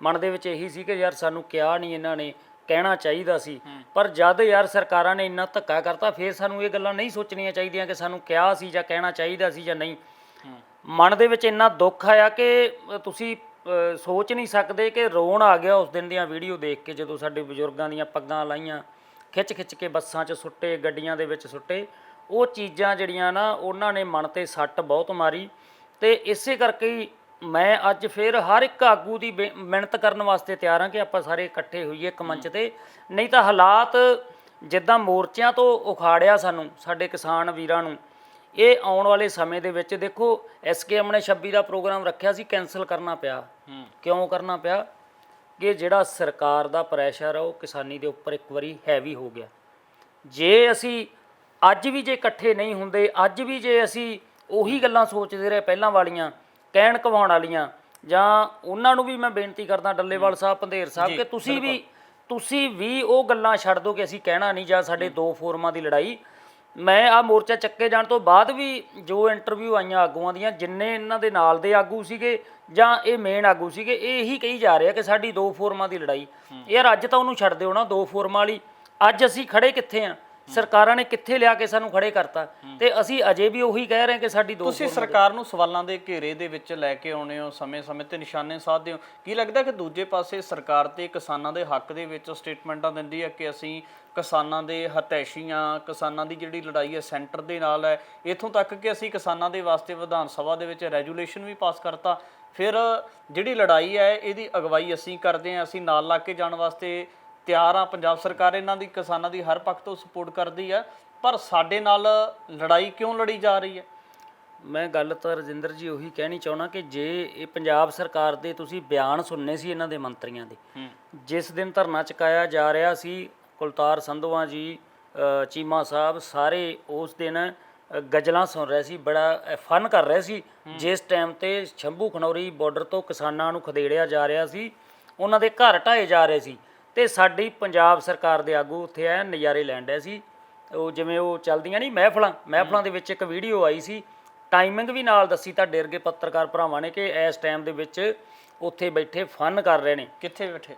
ਮਨ ਦੇ ਵਿੱਚ ਇਹੀ ਸੀ ਕਿ ਯਾਰ ਸਾਨੂੰ ਕਿਹਾ ਨਹੀਂ ਇਹਨਾਂ ਨੇ ਕਹਿਣਾ ਚਾਹੀਦਾ ਸੀ। ਪਰ ਜਦ ਯਾਰ ਸਰਕਾਰਾਂ ਨੇ ਇੰਨਾ ਧੱਕਾ ਕਰਤਾ ਫਿਰ ਸਾਨੂੰ ਇਹ ਗੱਲਾਂ ਨਹੀਂ ਸੋਚਣੀਆਂ ਚਾਹੀਦੀਆਂ ਕਿ ਸਾਨੂੰ ਕਿਹਾ ਸੀ ਜਾਂ ਕਹਿਣਾ ਚਾਹੀਦਾ ਸੀ ਜਾਂ ਨਹੀਂ। ਮਨ ਦੇ ਵਿੱਚ ਇੰਨਾ ਦੁੱਖ ਆਇਆ ਕਿ ਤੁਸੀਂ ਸੋਚ ਨਹੀਂ ਸਕਦੇ ਕਿ ਰੋਣ ਆ ਗਿਆ ਉਸ ਦਿਨ ਦੀਆਂ ਵੀਡੀਓ ਦੇਖ ਕੇ ਜਦੋਂ ਸਾਡੇ ਬਜ਼ੁਰਗਾਂ ਦੀਆਂ ਪੱਗਾਂ ਲਾਈਆਂ ਖਿੱਚ ਖਿੱਚ ਕੇ ਬੱਸਾਂ 'ਚ ਸੁੱਟੇ ਗੱਡੀਆਂ ਦੇ ਵਿੱਚ ਸੁੱਟੇ। ਉਹ ਚੀਜ਼ਾਂ ਜਿਹੜੀਆਂ ਨਾ ਉਹਨਾਂ ਨੇ ਮਨ ਤੇ ਸੱਟ ਬਹੁਤ ਮਾਰੀ। ਤੇ ਇਸੇ ਕਰਕੇ ਹੀ ਮੈਂ ਅੱਜ ਫਿਰ ਹਰ ਇੱਕ ਆਗੂ ਦੀ ਬੇ- ਮਿਹਨਤ ਕਰਨ ਵਾਸਤੇ ਤਿਆਰ ਹਾਂ ਕਿ ਆਪਾਂ ਸਾਰੇ ਇਕੱਠੇ ਹੋਈਏ ਇੱਕ ਮੰਚ ਤੇ। ਨਹੀਂ ਤਾਂ ਹਾਲਾਤ ਜਿੱਦਾਂ ਮੋਰਚਿਆਂ ਤੋਂ ਉਖਾੜਿਆ ਸਾਨੂੰ ਸਾਡੇ ਕਿਸਾਨ ਵੀਰਾਂ ਨੂੰ ਇਹ ਆਉਣ ਵਾਲੇ ਸਮੇਂ ਦੇ ਵਿੱਚ ਦੇਖੋ ਐਸਕੇਐਮ ਨੇ 26 ਦਾ ਪ੍ਰੋਗਰਾਮ ਰੱਖਿਆ ਸੀ ਕੈਨਸਲ ਕਰਨਾ ਪਿਆ। ਕਿਉਂ ਕਰਨਾ ਪਿਆ? ਕਿ ਜਿਹੜਾ ਸਰਕਾਰ ਦਾ ਪ੍ਰੈਸ਼ਰ ਆ ਉਹ ਕਿਸਾਨੀ ਦੇ ਉੱਪਰ ਇੱਕ ਵਾਰੀ ਹੈਵੀ ਹੋ ਗਿਆ। ਜੇ ਅਸੀਂ ਅੱਜ ਵੀ ਜੇ ਇਕੱਠੇ ਨਹੀਂ ਹੁੰਦੇ ਅੱਜ ਵੀ ਜੇ ਅਸੀਂ ਉਹੀ ਗੱਲਾਂ ਸੋਚਦੇ ਰਹੇ ਪਹਿਲਾਂ ਵਾਲੀਆਂ ਕਹਿਣ ਕਵਾਉਣ ਵਾਲੀਆਂ ਜਾਂ ਉਹਨਾਂ ਨੂੰ ਵੀ ਮੈਂ ਬੇਨਤੀ ਕਰਦਾ ਡੱਲੇਵਾਲ ਸਾਹਿਬ ਪੰਧੇਰ ਸਾਹਿਬ ਕਿ ਤੁਸੀਂ ਵੀ ਤੁਸੀਂ ਵੀ ਉਹ ਗੱਲਾਂ ਛੱਡ ਦਿਓ ਕਿ ਅਸੀਂ ਕਹਿਣਾ ਨਹੀਂ ਜਾਂ ਸਾਡੇ ਦੋ ਫੋਰਮਾਂ ਦੀ ਲੜਾਈ। ਮੈਂ ਆ ਮੋਰਚਾ ਚੱਕੇ ਜਾਣ ਤੋਂ ਬਾਅਦ ਵੀ ਜੋ ਇੰਟਰਵਿਊ ਆਈਆਂ ਆਗੂਆਂ ਦੀਆਂ ਜਿੰਨੇ ਇਹਨਾਂ ਦੇ ਨਾਲ ਦੇ ਆਗੂ ਸੀਗੇ ਜਾਂ ਇਹ ਮੇਨ ਆਗੂ ਸੀਗੇ ਇਹ ਇਹੀ ਕਹੀ ਜਾ ਰਹੇ ਕਿ ਸਾਡੀ ਦੋ ਫੋਰਮਾਂ ਦੀ ਲੜਾਈ। ਯਾਰ ਅੱਜ ਤਾਂ ਉਹਨੂੰ ਛੱਡ ਦਿਓ ਨਾ ਦੋ ਫੋਰਮਾਂ ਵਾਲੀ। ਅੱਜ ਅਸੀਂ ਖੜੇ ਕਿੱਥੇ ਆ? ਸਰਕਾਰਾਂ ਨੇ ਕਿੱਥੇ ਲਿਆ ਕੇ ਸਾਨੂੰ ਖੜੇ ਕਰਤਾ? ਤੇ ਅਸੀਂ ਅਜੇ ਵੀ ਉਹੀ ਕਹਿ ਰਹੇ ਕਿ ਸਾਡੀ ਦੋ ਤੁਸੀਂ ਸਰਕਾਰ ਨੂੰ ਸਵਾਲਾਂ ਦੇ ਘੇਰੇ ਦੇ ਵਿੱਚ ਲੈ ਕੇ ਆਉਣੇ ਹੋ ਸਮੇਂ-ਸਮੇਂ ਤੇ ਨਿਸ਼ਾਨੇ ਸਾਧਦੇ ਹੋ। ਕੀ ਲੱਗਦਾ ਕਿ ਦੂਜੇ ਪਾਸੇ ਸਰਕਾਰ ਤੇ ਕਿਸਾਨਾਂ ਦੇ ਹੱਕ ਦੇ ਵਿੱਚ ਸਟੇਟਮੈਂਟਾਂ ਦਿੰਦੀ ਹੈ ਕਿ ਅਸੀਂ ਕਿਸਾਨਾਂ ਦੇ ਹਤੈਸ਼ੀਆਂ ਕਿਸਾਨਾਂ ਦੀ ਜਿਹੜੀ ਲੜਾਈ ਹੈ ਸੈਂਟਰ ਦੇ ਨਾਲ ਹੈ ਇਥੋਂ ਤੱਕ ਕਿ ਅਸੀਂ ਕਿਸਾਨਾਂ ਦੇ ਵਾਸਤੇ ਵਿਧਾਨ ਸਭਾ ਦੇ ਵਿੱਚ ਰੈਜੂਲੇਸ਼ਨ ਵੀ ਪਾਸ ਕਰਤਾ? ਫਿਰ ਜਿਹੜੀ ਲੜਾਈ ਹੈ ਇਹਦੀ ਅਗਵਾਈ ਅਸੀਂ ਕਰਦੇ ਹਾਂ ਅਸੀਂ ਨਾਲ ਲਾ ਕੇ ਜਾਣ ਵਾਸਤੇ ਤਿਆਰ ਆ। ਪੰਜਾਬ ਸਰਕਾਰ ਇਹਨਾਂ ਦੀ ਕਿਸਾਨਾਂ ਦੀ ਹਰ ਪੱਖ ਤੋਂ ਸਪੋਰਟ ਕਰਦੀ ਹੈ ਪਰ ਸਾਡੇ ਨਾਲ ਲੜਾਈ ਕਿਉਂ ਲੜੀ ਜਾ ਰਹੀ ਹੈ ਮੈਂ ਗੱਲ ਤਾਂ ਰਜਿੰਦਰ ਜੀ ਉਹੀ ਕਹਿਣੀ ਚਾਹਣਾ ਕਿ ਜੇ ਇਹ ਪੰਜਾਬ ਸਰਕਾਰ ਦੇ ਤੁਸੀਂ ਬਿਆਨ ਸੁਣਨੇ ਸੀ ਇਹਨਾਂ ਦੇ ਮੰਤਰੀਆਂ ਦੇ ਜਿਸ ਦਿਨ ਧਰਨਾ ਚੁਕਾਇਆ ਜਾ ਰਿਹਾ ਸੀ ਕੁਲਤਾਰ ਸੰਧਵਾ ਜੀ ਚੀਮਾ ਸਾਹਿਬ ਸਾਰੇ ਉਸ ਦਿਨ ਗਜ਼ਲਾਂ ਸੁਣ ਰਹੇ ਸੀ ਬੜਾ ਫਨ ਕਰ ਰਹੇ ਸੀ। ਜਿਸ ਟਾਈਮ ਤੇ ਸ਼ੰਭੂ ਖਨੌਰੀ ਬਾਰਡਰ ਤੋਂ ਕਿਸਾਨਾਂ ਨੂੰ ਖਦੇੜਿਆ ਜਾ ਰਿਹਾ ਸੀ ਉਹਨਾਂ ਦੇ ਘਰ ਢਾਏ ਜਾ ਰਹੇ ਸੀ। ਤੇ ਸਾਡੀ ਪੰਜਾਬ ਸਰਕਾਰ ਦੇ ਆਗੂ ਉੱਥੇ ਆ ਨਜ਼ਾਰੇ ਲੈਣ ਡਏ ਸੀ। ਉਹ ਜਿਵੇਂ ਉਹ ਚੱਲਦੀਆਂ ਨਹੀਂ ਮਹਿਫਲਾਂ ਮਹਿਫਲਾਂ ਦੇ ਵਿੱਚ ਇੱਕ ਵੀਡੀਓ ਆਈ ਸੀ। ਟਾਈਮਿੰਗ ਵੀ ਨਾਲ ਦੱਸੀ ਤਾਂ ਡੇਰਗੇ ਪੱਤਰਕਾਰ ਭਰਾਵਾਂ ਨੇ ਕਿ ਇਸ ਟਾਈਮ ਦੇ ਵਿੱਚ ਉੱਥੇ ਬੈਠੇ ਫਨ ਕਰ ਰਹੇ ਨੇ। ਕਿੱਥੇ ਬੈਠੇ?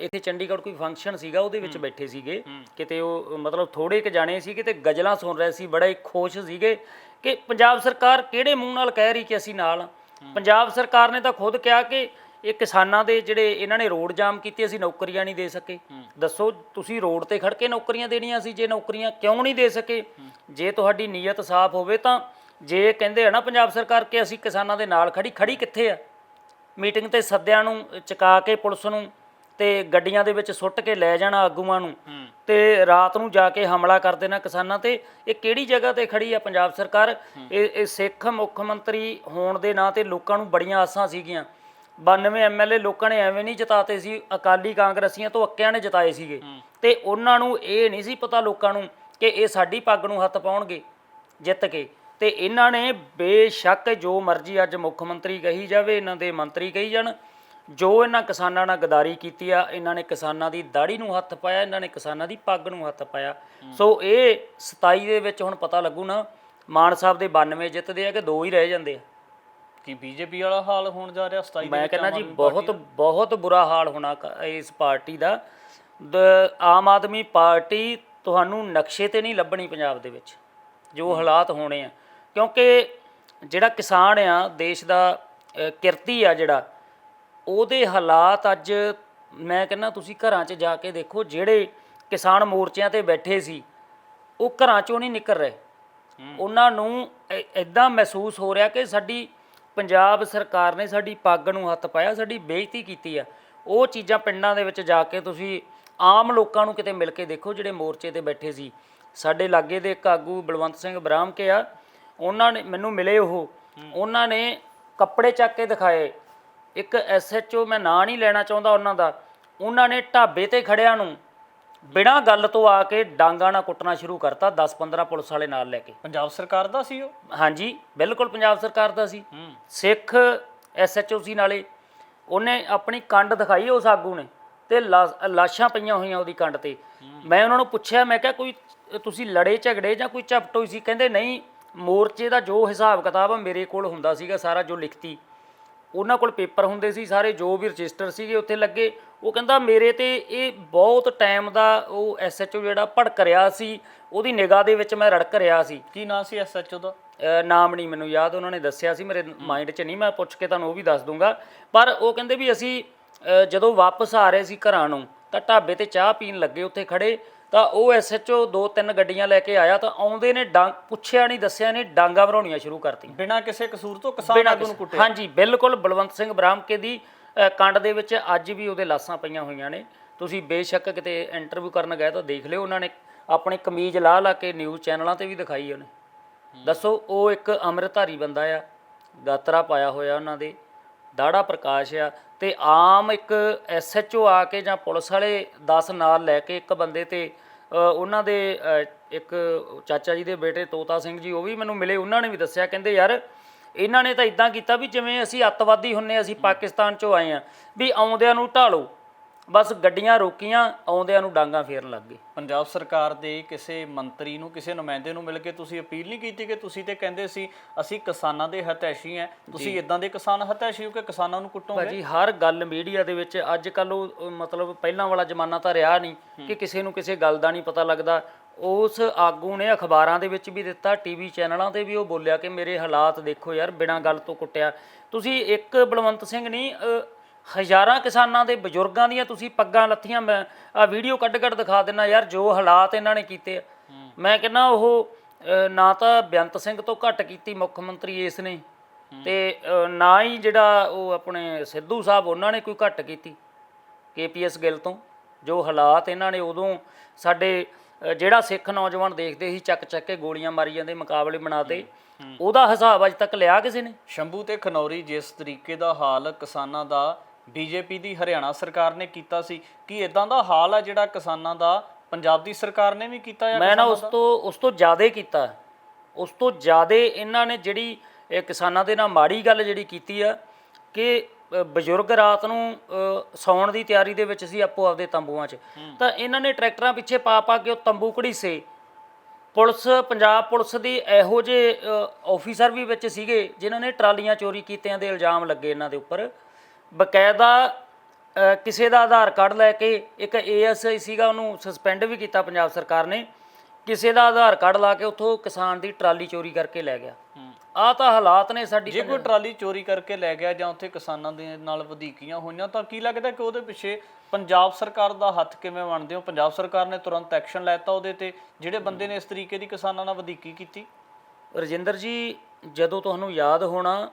ਇੱਥੇ ਚੰਡੀਗੜ੍ਹ ਕੋਈ ਫੰਕਸ਼ਨ ਸੀਗਾ ਉਹਦੇ ਵਿੱਚ ਬੈਠੇ ਸੀਗੇ। ਕਿਤੇ ਉਹ ਮਤਲਬ ਥੋੜੇ ਕੁ ਜਾਣੇ ਸੀ ਕਿਤੇ ਗਜ਼ਲਾਂ ਸੁਣ ਰਹੇ ਸੀ ਬੜਾ ਹੀ ਖੁਸ਼ ਸੀਗੇ ਕਿ ਪੰਜਾਬ ਸਰਕਾਰ ਕਿਹੜੇ ਮੂੰਹ ਨਾਲ ਕਹਿ ਰਹੀ ਕਿ ਅਸੀਂ ਨਾਲ। ਪੰਜਾਬ ਸਰਕਾਰ ਨੇ ਤਾਂ ਖੁਦ ਕਿਹਾ ਕਿ ਇਹ ਕਿਸਾਨਾਂ ਦੇ ਜਿਹੜੇ ਇਹਨਾਂ ਨੇ ਰੋਡ ਜਾਮ ਕੀਤੇ ਅਸੀਂ ਨੌਕਰੀਆਂ ਨਹੀਂ ਦੇ ਸਕੇ। ਦੱਸੋ ਤੁਸੀਂ ਰੋਡ ਤੇ ਖੜ ਕੇ ਨੌਕਰੀਆਂ ਦੇਣੀਆਂ ਸੀ ਜੇ ਨੌਕਰੀਆਂ ਕਿਉਂ ਨਹੀਂ ਦੇ ਸਕੇ? ਜੇ ਤੁਹਾਡੀ ਨੀਅਤ ਸਾਫ਼ ਹੋਵੇ ਤਾਂ ਜੇ ਕਹਿੰਦੇ ਆ ਨਾ ਪੰਜਾਬ ਸਰਕਾਰ ਕਿ ਅਸੀਂ ਕਿਸਾਨਾਂ ਦੇ ਨਾਲ ਖੜੀ ਖੜੀ ਕਿੱਥੇ ਆ? ਮੀਟਿੰਗ ਤੇ ਸੱਦਿਆਂ ਨੂੰ ਚਕਾ ਕੇ ਪੁਲਿਸ ਨੂੰ ਤੇ ਗੱਡੀਆਂ ਦੇ ਵਿੱਚ ਸੁੱਟ ਕੇ ਲੈ ਜਾਣਾ ਆਗੂਆਂ ਨੂੰ ਤੇ ਰਾਤ ਨੂੰ ਜਾ ਕੇ ਹਮਲਾ ਕਰ ਦੇਣਾ ਕਿਸਾਨਾਂ ਤੇ ਇਹ ਕਿਹੜੀ ਜਗ੍ਹਾ ਤੇ ਖੜੀ ਆ ਪੰਜਾਬ ਸਰਕਾਰ? ਇਹ ਇਹ ਸਿੱਖ ਮੁੱਖ ਮੰਤਰੀ ਹੋਣ ਦੇ ਨਾਂ ਤੇ ਲੋਕਾਂ ਨੂੰ ਬੜੀਆਂ ਆਸਾਂ ਸੀਗੀਆਂ। 92 ਐਮਐਲਏ ਲੋਕਾਂ ਨੇ ਐਵੇਂ ਨਹੀਂ ਜਿਤਾਤੇ ਸੀ ਅਕਾਲੀ ਕਾਂਗਰਸੀਆਂ ਤੋਂ ਅੱਕਿਆਂ ਨੇ ਜਿਤਾਏ ਸੀਗੇ। ਤੇ ਉਹਨਾਂ ਨੂੰ ਇਹ ਨਹੀਂ ਸੀ ਪਤਾ ਲੋਕਾਂ ਨੂੰ ਕਿ ਇਹ ਸਾਡੀ ਪੱਗ ਨੂੰ ਹੱਥ ਪਾਉਣਗੇ ਜਿੱਤ ਕੇ। ਤੇ ਇਹਨਾਂ ਨੇ ਬੇਸ਼ੱਕ ਜੋ ਮਰਜ਼ੀ ਅੱਜ ਮੁੱਖ ਮੰਤਰੀ ਕਹੀ ਜਾਵੇ ਇਹਨਾਂ ਦੇ ਮੰਤਰੀ ਕਹੀ ਜਾਣ ਜੋ ਇਹਨਾਂ ਕਿਸਾਨਾਂ ਨਾਲ ਗਦਾਰੀ ਕੀਤੀ ਆ ਇਹਨਾਂ ਨੇ ਕਿਸਾਨਾਂ ਦੀ ਦਾੜੀ ਨੂੰ ਹੱਥ ਪਾਇਆ ਇਹਨਾਂ ਨੇ ਕਿਸਾਨਾਂ ਦੀ ਪੱਗ ਨੂੰ ਹੱਥ ਪਾਇਆ। ਸੋ ਇਹ 27 ਦੇ ਵਿੱਚ ਹੁਣ ਪਤਾ ਲੱਗੂ ਨਾ ਮਾਨ ਸਾਹਿਬ ਦੇ 92 ਜਿੱਤਦੇ ਆ ਕਿ ਦੋ ਹੀ ਰਹਿ ਜਾਂਦੇ ਆ। ਕੀ ਬੀਜੇਪੀ ਵਾਲਾ ਹਾਲ ਹੋਣ ਜਾ ਰਿਹਾ 27 ਦੇ ਮੈਂ ਵਿੱਚ ਕਹਿੰਦਾ ਆਮ ਜੀ ਆਦਮੀ ਬਹੁਤ ਬਹੁਤ ਬੁਰਾ ਹਾਲ ਹੋਣਾ ਕ- ਇਸ ਪਾਰਟੀ ਦਾ। ਦ- ਆਮ ਆਦਮੀ ਪਾਰਟੀ ਤੁਹਾਨੂੰ ਨਕਸ਼ੇ ਤੇ ਨਹੀਂ ਲੱਭਣੀ ਪੰਜਾਬ ਦੇ ਵਿੱਚ ਜੋ ਹਾਲਾਤ ਹੋਣੇ ਆ। ਕਿਉਂਕਿ ਜਿਹੜਾ ਕਿਸਾਨ ਆ ਦੇਸ਼ ਦਾ ਅ, ਕਿਰਤੀ ਆ ਜਿਹੜਾ ਉਹਦੇ ਹਾਲਾਤ ਅੱਜ ਮੈਂ ਕਹਿੰਦਾ ਤੁਸੀਂ ਘਰਾਂ 'ਚ ਜਾ ਕੇ ਦੇਖੋ ਜਿਹੜੇ ਕਿਸਾਨ ਮੋਰਚਿਆਂ ਤੇ ਬੈਠੇ ਸੀ ਉਹ ਘਰਾਂ 'ਚੋਂ ਨਹੀਂ ਨਿਕਲ ਰਹੇ। ਉਹਨਾਂ ਨੂੰ ਇਦਾਂ ਮਹਿਸੂਸ ਹੋ ਰਿਹਾ ਕਿ ਸਾਡੀ ਪੰਜਾਬ ਸਰਕਾਰ ਨੇ ਸਾਡੀ ਪੱਗ ਨੂੰ ਹੱਥ ਪਾਇਆ, ਸਾਡੀ ਬੇਇੱਜ਼ਤੀ ਕੀਤੀ ਆ। ਉਹ ਚੀਜ਼ਾਂ ਪਿੰਡਾਂ ਦੇ ਵਿੱਚ ਜਾ ਕੇ ਤੁਸੀਂ ਆਮ ਲੋਕਾਂ ਨੂੰ ਕਿਤੇ ਮਿਲ ਕੇ ਦੇਖੋ, ਜਿਹੜੇ ਮੋਰਚੇ ਤੇ ਬੈਠੇ ਸੀ। ਸਾਡੇ ਲਾਗੇ ਦੇ ਇੱਕ ਆਗੂ ਬਲਵੰਤ ਸਿੰਘ ਬਰਾਮ ਕੇ ਆ, ਉਹਨਾਂ ਨੇ, ਮੈਨੂੰ ਮਿਲੇ ਉਹ। ਉਹਨਾਂ ਨੇ ਕੱਪੜੇ ਚੱਕ ਕੇ ਦਿਖਾਏ। ਇੱਕ ਐਸਐਚਓ ਮੈਂ ਨਾਂ ਨਹੀਂ ਲੈਣਾ ਚਾਹੁੰਦਾ ਉਹਨਾਂ ਦਾ। ਉਹਨਾਂ ਨੇ ਢਾਬੇ ਤੇ ਖੜਿਆਂ ਨੂੰ ਬਿਨਾਂ ਗੱਲ ਤੋਂ ਆ ਕੇ ਡਾਂਗਾ ਨਾਲ ਕੁੱਟਣਾ ਸ਼ੁਰੂ ਕਰਤਾ 10-15 ਪੁਲਿਸ ਵਾਲੇ ਨਾਲ ਲੈ ਕੇ। ਪੰਜਾਬ ਸਰਕਾਰ ਦਾ ਸੀ ਉਹ? ਹਾਂਜੀ ਬਿਲਕੁਲ ਪੰਜਾਬ ਸਰਕਾਰ ਦਾ ਸੀ। ਹੂੰ। ਸਿੱਖ ਐਸਐਚਓ ਸੀ ਨਾਲੇ ਉਹਨੇ ਆਪਣੀ ਕੰਡ ਦਿਖਾਈ ਉਸ ਆਗੂ ਨੇ ਤੇ ਲਾ- ਲਾਸ਼ਾਂ ਪਈਆਂ ਹੋਈਆਂ ਉਹਦੀ ਕੰਡ ਤੇ। ਮੈਂ ਉਹਨਾਂ ਨੂੰ ਪੁੱਛਿਆ ਮੈਂ ਕਿਹਾ ਕੋਈ ਤੁਸੀਂ ਲੜੇ ਝਗੜੇ ਜਾਂ ਕੋਈ ਝਪਟੋਈ ਸੀ? ਕਹਿੰਦੇ ਨਹੀਂ ਮੋਰਚੇ ਦਾ ਜੋ ਹਿਸਾਬ ਕਿਤਾਬ ਆ ਮੇਰੇ ਕੋਲ ਹੁੰਦਾ ਸੀਗਾ ਸਾਰਾ ਜੋ ਲਿਖਤੀ ਉਹਨਾਂ ਕੋਲ ਪੇਪਰ ਹੁੰਦੇ ਸੀ ਸਾਰੇ ਜੋ ਵੀ ਰਜਿਸਟਰ ਸੀਗੇ ਉੱਥੇ ਲੱਗੇ। ਉਹ ਕਹਿੰਦਾ ਮੇਰੇ ਤੇ ਇਹ ਬਹੁਤ ਟਾਈਮ ਦਾ ਉਹ ਐਸਐਚਓ ਜਿਹੜਾ ਭੜਕ ਰਿਹਾ ਸੀ ਉਹਦੀ ਨਿਗਾਹ ਦੇ ਵਿੱਚ ਮੈਂ ਰੜਕ ਰਿਹਾ ਸੀ। ਕੀ ਨਾਂ ਸੀ ਐਸਐਚਓ ਦਾ? ਨਾਮ ਨਹੀਂ ਮੈਨੂੰ ਯਾਦ ਉਹਨਾਂ ਨੇ ਦੱਸਿਆ ਸੀ ਮੇਰੇ ਮਾਈਂਡ 'ਚ ਨਹੀਂ ਮੈਂ ਪੁੱਛ ਕੇ ਤੁਹਾਨੂੰ ਉਹ ਵੀ ਦੱਸ ਦੂੰਗਾ। ਪਰ ਉਹ ਕਹਿੰਦੇ ਵੀ ਅਸੀਂ ਜਦੋਂ ਵਾਪਸ ਆ ਰਹੇ ਸੀ ਘਰਾਂ ਨੂੰ ਤਾਂ ਢਾਬੇ ਤੇ ਚਾਹ ਪੀਣ ਲੱਗੇ ਉੱਥੇ ਖੜੇ ਤਾਂ ਉਹ ਐਸਐਚਓ ਦੋ ਤਿੰਨ ਗੱਡੀਆਂ ਲੈ ਕੇ ਆਇਆ ਤਾਂ ਆਉਂਦੇ ਨੇ ਡਾਂਗ ਪੁੱਛਿਆ ਨਹੀਂ ਦੱਸਿਆ ਨਹੀਂ ਡਾਂਗਾ ਭਰਾਉਣੀਆਂ ਸ਼ੁਰੂ ਕਰਤੀਆਂ। ਬਿਨਾਂ ਕਿਸੇ ਕਸੂਰ ਤੋਂ ਕਿਸਾਨ ਆਗੂ ਨੂੰ ਕੁੱਟਿਆ। ਹਾਂਜੀ ਬਿਲਕੁਲ ਬਲਵੰਤ ਸਿੰਘ ਬ੍ਰਾਹਮਕੇ ਦੀ ਅ, ਕੰਡ ਦੇ ਵਿੱਚ ਅੱਜ ਵੀ ਉਹਦੇ ਲਾਸਾਂ ਪਈਆਂ ਹੋਈਆਂ ਨੇ। ਤੁਸੀਂ ਬੇਸ਼ੱਕ ਕਿਤੇ ਇੰਟਰਵਿਊ ਕਰਨ ਗਏ ਤਾਂ ਦੇਖ ਲਿਓ ਉਹਨਾਂ ਨੇ। ਆਪਣੀ ਕਮੀਜ਼ ਲਾ ਲਾ ਕੇ ਨਿਊਜ਼ ਚੈਨਲਾਂ ਤੇ ਵੀ ਦਿਖਾਈ ਉਹਨੇ। ਦੱਸੋ ਉਹ ਇੱਕ ਅੰਮ੍ਰਿਤਧਾਰੀ ਬੰਦਾ ਆ ਗਾਤਰਾ ਪਾਇਆ ਹੋਇਆ ਉਹਨਾਂ ਦੇ। ਦਾੜਾ ਪ੍ਰਕਾਸ਼ ਆ ਤੇ ਆਮ ਇੱਕ ਐਸਐਚਓ ਆ ਕੇ ਜਾਂ ਪੁਲਿਸ ਵਾਲੇ 10 ਨਾਲ ਲੈ ਕੇ ਇੱਕ ਬੰਦੇ ਤੇ ਉਹਨਾਂ ਦੇ ਇੱਕ ਚਾਚਾ ਜੀ ਦੇ ਬੇਟੇ ਤੋਤਾ ਸਿੰਘ ਜੀ, ਉਹ ਵੀ ਮੈਨੂੰ ਮਿਲੇ, ਉਹਨਾਂ ਨੇ ਵੀ ਦੱਸਿਆ, ਕਹਿੰਦੇ ਯਾਰ ਇਹਨਾਂ ਨੇ ਤਾਂ ਇਦਾਂ ਕੀਤਾ ਵੀ ਜਿਵੇਂ ਅਸੀਂ ਅੱਤਵਾਦੀ ਹੁੰਨੇ ਅਸੀਂ ਪਾਕਿਸਤਾਨ ਚੋਂ ਆਏ ਆ, ਵੀ ਆਉਂਦਿਆਂ ਨੂੰ ਢਾਲੋ। ਬਸ ਗੱਡੀਆਂ ਰੋਕੀਆਂ ਆਉਂਦਿਆਂ ਨੂੰ ਡਾਂਗਾ ਫੇਰਨ ਲੱਗ ਗਏ। ਪੰਜਾਬ ਸਰਕਾਰ ਦੇ ਕਿਸੇ ਮੰਤਰੀ ਨੂੰ ਕਿਸੇ ਨੁਮਾਇੰਦੇ ਨੂੰ ਮਿਲ ਕੇ ਤੁਸੀਂ ਅਪੀਲ ਨਹੀਂ ਕੀਤੀ ਕਿ ਤੁਸੀਂ ਤੇ ਕਹਿੰਦੇ ਸੀ ਅਸੀਂ ਕਿਸਾਨਾਂ ਦੇ ਹਤੈਸ਼ੀ ਹੈ ਤੁਸੀਂ ਇਦਾਂ ਦੇ ਕਿਸਾਨ ਹਤੈਸ਼ੀ ਹੋ ਕਿ ਕਿਸਾਨਾਂ ਨੂੰ ਕੁੱਟੋਗੇ? ਭਾਜੀ ਹਰ ਗੱਲ ਮੀਡੀਆ ਦੇ ਵਿੱਚ ਅੱਜ ਕੱਲ ਉਹ ਮਤਲਬ ਪਹਿਲਾਂ ਵਾਲਾ ਜ਼ਮਾਨਾ ਤਾਂ ਰਿਹਾ ਨਹੀਂ ਕਿ ਕਿਸੇ ਨੂੰ ਕਿਸੇ ਗੱਲ ਦਾ ਨਹੀਂ ਪਤਾ ਲੱਗਦਾ। ਉਸ ਆਗੂ ਨੇ ਅਖਬਾਰਾਂ ਦੇ ਵਿੱਚ ਵੀ ਦਿੱਤਾ ਟੀਵੀ ਚੈਨਲਾਂ ਤੇ ਵੀ ਉਹ ਬੋਲਿਆ ਕਿ ਮੇਰੇ ਹਾਲਾਤ ਦੇਖੋ ਯਾਰ ਬਿਨਾਂ ਗੱਲ ਤੋਂ ਕੁੱਟਿਆ। ਤੁਸੀਂ ਇੱਕ ਬਲਵੰਤ ਸਿੰਘ ਨਹੀਂ ਹਜ਼ਾਰਾਂ ਕਿਸਾਨਾਂ ਦੇ ਬਜ਼ੁਰਗਾਂ ਦੀਆਂ ਤੁਸੀਂ ਪੱਗਾਂ ਲੱਥੀਆਂ ਮੈਂ ਆ ਵੀਡੀਓ ਕੱਢ ਕੱਢ ਦਿਖਾ ਦਿੰਨਾ ਯਾਰ ਜੋ ਹਾਲਾਤ ਇਹਨਾਂ ਨੇ ਕੀਤੇ ਆ। ਮੈਂ ਕਹਿੰਦਾ ਉਹ ਨਾ ਤਾਂ ਬੇਅੰਤ ਸਿੰਘ ਤੋਂ ਘੱਟ ਕੀਤੀ ਮੁੱਖ ਮੰਤਰੀ ਇਸ ਨੇ। ਤੇ ਨਾ ਹੀ ਜਿਹੜਾ ਉਹ ਆਪਣੇ ਸਿੱਧੂ ਸਾਹਿਬ ਉਹਨਾਂ ਨੇ ਕੋਈ ਘੱਟ ਕੀਤੀ ਕੇਪੀਐਸ ਗਿੱਲ ਤੋਂ। ਜੋ ਹਾਲਾਤ ਇਹਨਾਂ ਨੇ ਉਦੋਂ ਸਾਡੇ ਜਿਹੜਾ ਸਿੱਖ ਨੌਜਵਾਨ ਦੇਖਦੇ ਸੀ ਚੱਕ ਚੱਕ ਕੇ ਗੋਲੀਆਂ ਮਾਰੀ ਜਾਂਦੇ ਮੁਕਾਬਲੇ ਬਣਾਤੇ ਉਹਦਾ ਹਿਸਾਬ ਅਜ ਤੱਕ ਲਿਆ ਕਿਸੇ ਨੇ? ਸ਼ੰਭੂ ਤੇ ਖਨੌਰੀ ਜਿਸ ਤਰੀਕੇ ਦਾ ਹਾਲ ਕਿਸਾਨਾਂ ਦਾ ਬੀਜੇਪੀ ਦੀ ਹਰਿਆਣਾ ਸਰਕਾਰ ਨੇ ਕੀਤਾ ਸੀ। ਕੀ ਇਦਾਂ ਦਾ ਹਾਲ ਹੈ ਜਿਹੜਾ ਕਿਸਾਨਾਂ ਦਾ ਪੰਜਾਬ ਦੀ ਸਰਕਾਰ ਨੇ ਵੀ ਕੀਤਾ ਹੈ ਮੈਂ ਨਾ ਉਸ ਤੋਂ ਉਸ ਤੋਂ ਜ਼ਿਆਦਾ ਕੀਤਾ। ਉਸ ਤੋਂ ਜ਼ਿਆਦਾ ਇਹਨਾਂ ਨੇ ਜਿਹੜੀ ਕਿਸਾਨਾਂ ਦੇ ਨਾਲ ਮਾੜੀ ਗੱਲ ਜਿਹੜੀ ਕੀਤੀ ਆ ਕਿ ਬਜ਼ੁਰਗ ਰਾਤ ਨੂੰ ਸੌਣ ਦੀ ਤਿਆਰੀ ਦੇ ਵਿੱਚ ਸੀ ਆਪੋ ਆਪਦੇ ਤੰਬੂਆਂ 'ਚ। ਤਾਂ ਇਹਨਾਂ ਨੇ ਟਰੈਕਟਰਾਂ ਪਿੱਛੇ ਪਾ ਪਾ ਕੇ ਉਹ ਤੰਬੂ ਘੜੀਸੇ ਪੁਲਿਸ ਪੰਜਾਬ ਪੁਲਿਸ ਦੀ ਇਹੋ ਜਿਹੇ ਆਫੀਸਰ ਵੀ ਵਿੱਚ ਸੀਗੇ ਜਿਨ੍ਹਾਂ ਨੇ ਟਰਾਲੀਆਂ ਚੋਰੀ ਕੀਤਿਆਂ ਦੇ ਇਲਜ਼ਾਮ ਲੱਗੇ ਇਹਨਾਂ ਦੇ ਉੱਪਰ। ਬਕਾਇਦਾ ਕਿਸੇ ਦਾ ਆਧਾਰ ਕਾਰਡ ਲੈ ਕੇ ਇੱਕ ਏਐਸਆਈ ਸੀਗਾ ਉਹਨੂੰ ਸਸਪੈਂਡ ਵੀ ਕੀਤਾ ਪੰਜਾਬ ਸਰਕਾਰ ਨੇ। ਕਿਸੇ ਦਾ ਆਧਾਰ ਕਾਰਡ ਲਾ ਕੇ ਉੱਥੋਂ ਕਿਸਾਨ ਦੀ ਟਰਾਲੀ ਚੋਰੀ ਕਰਕੇ ਲੈ ਗਿਆ। ਆਹ ਤਾਂ ਹਾਲਾਤ ਨੇ ਸਾਡੀ ਜੇ ਕੋਈ ਟਰਾਲੀ ਚੋਰੀ ਕਰਕੇ ਲੈ ਗਿਆ ਜਾਂ ਉੱਥੇ ਕਿਸਾਨਾਂ ਦੇ ਨਾਲ ਵਧੀਕੀਆਂ ਹੋਈਆਂ ਤਾਂ ਕੀ ਲੱਗਦਾ ਕਿ ਉਹਦੇ ਪਿੱਛੇ ਪੰਜਾਬ ਸਰਕਾਰ ਦਾ ਹੱਥ ਕਿਵੇਂ ਮੰਨਦੇ ਹੋ? ਪੰਜਾਬ ਸਰਕਾਰ ਨੇ ਤੁਰੰਤ ਐਕਸ਼ਨ ਲੈਤਾ ਉਹਦੇ ਤੇ। ਜਿਹੜੇ ਬੰਦੇ ਨੇ ਇਸ ਤਰੀਕੇ ਦੀ ਕਿਸਾਨਾਂ ਨਾਲ ਵਧੀਕੀ ਕੀਤੀ? ਰਜਿੰਦਰ ਜੀ ਜਦੋਂ ਤੁਹਾਨੂੰ ਯਾਦ ਹੋਣਾ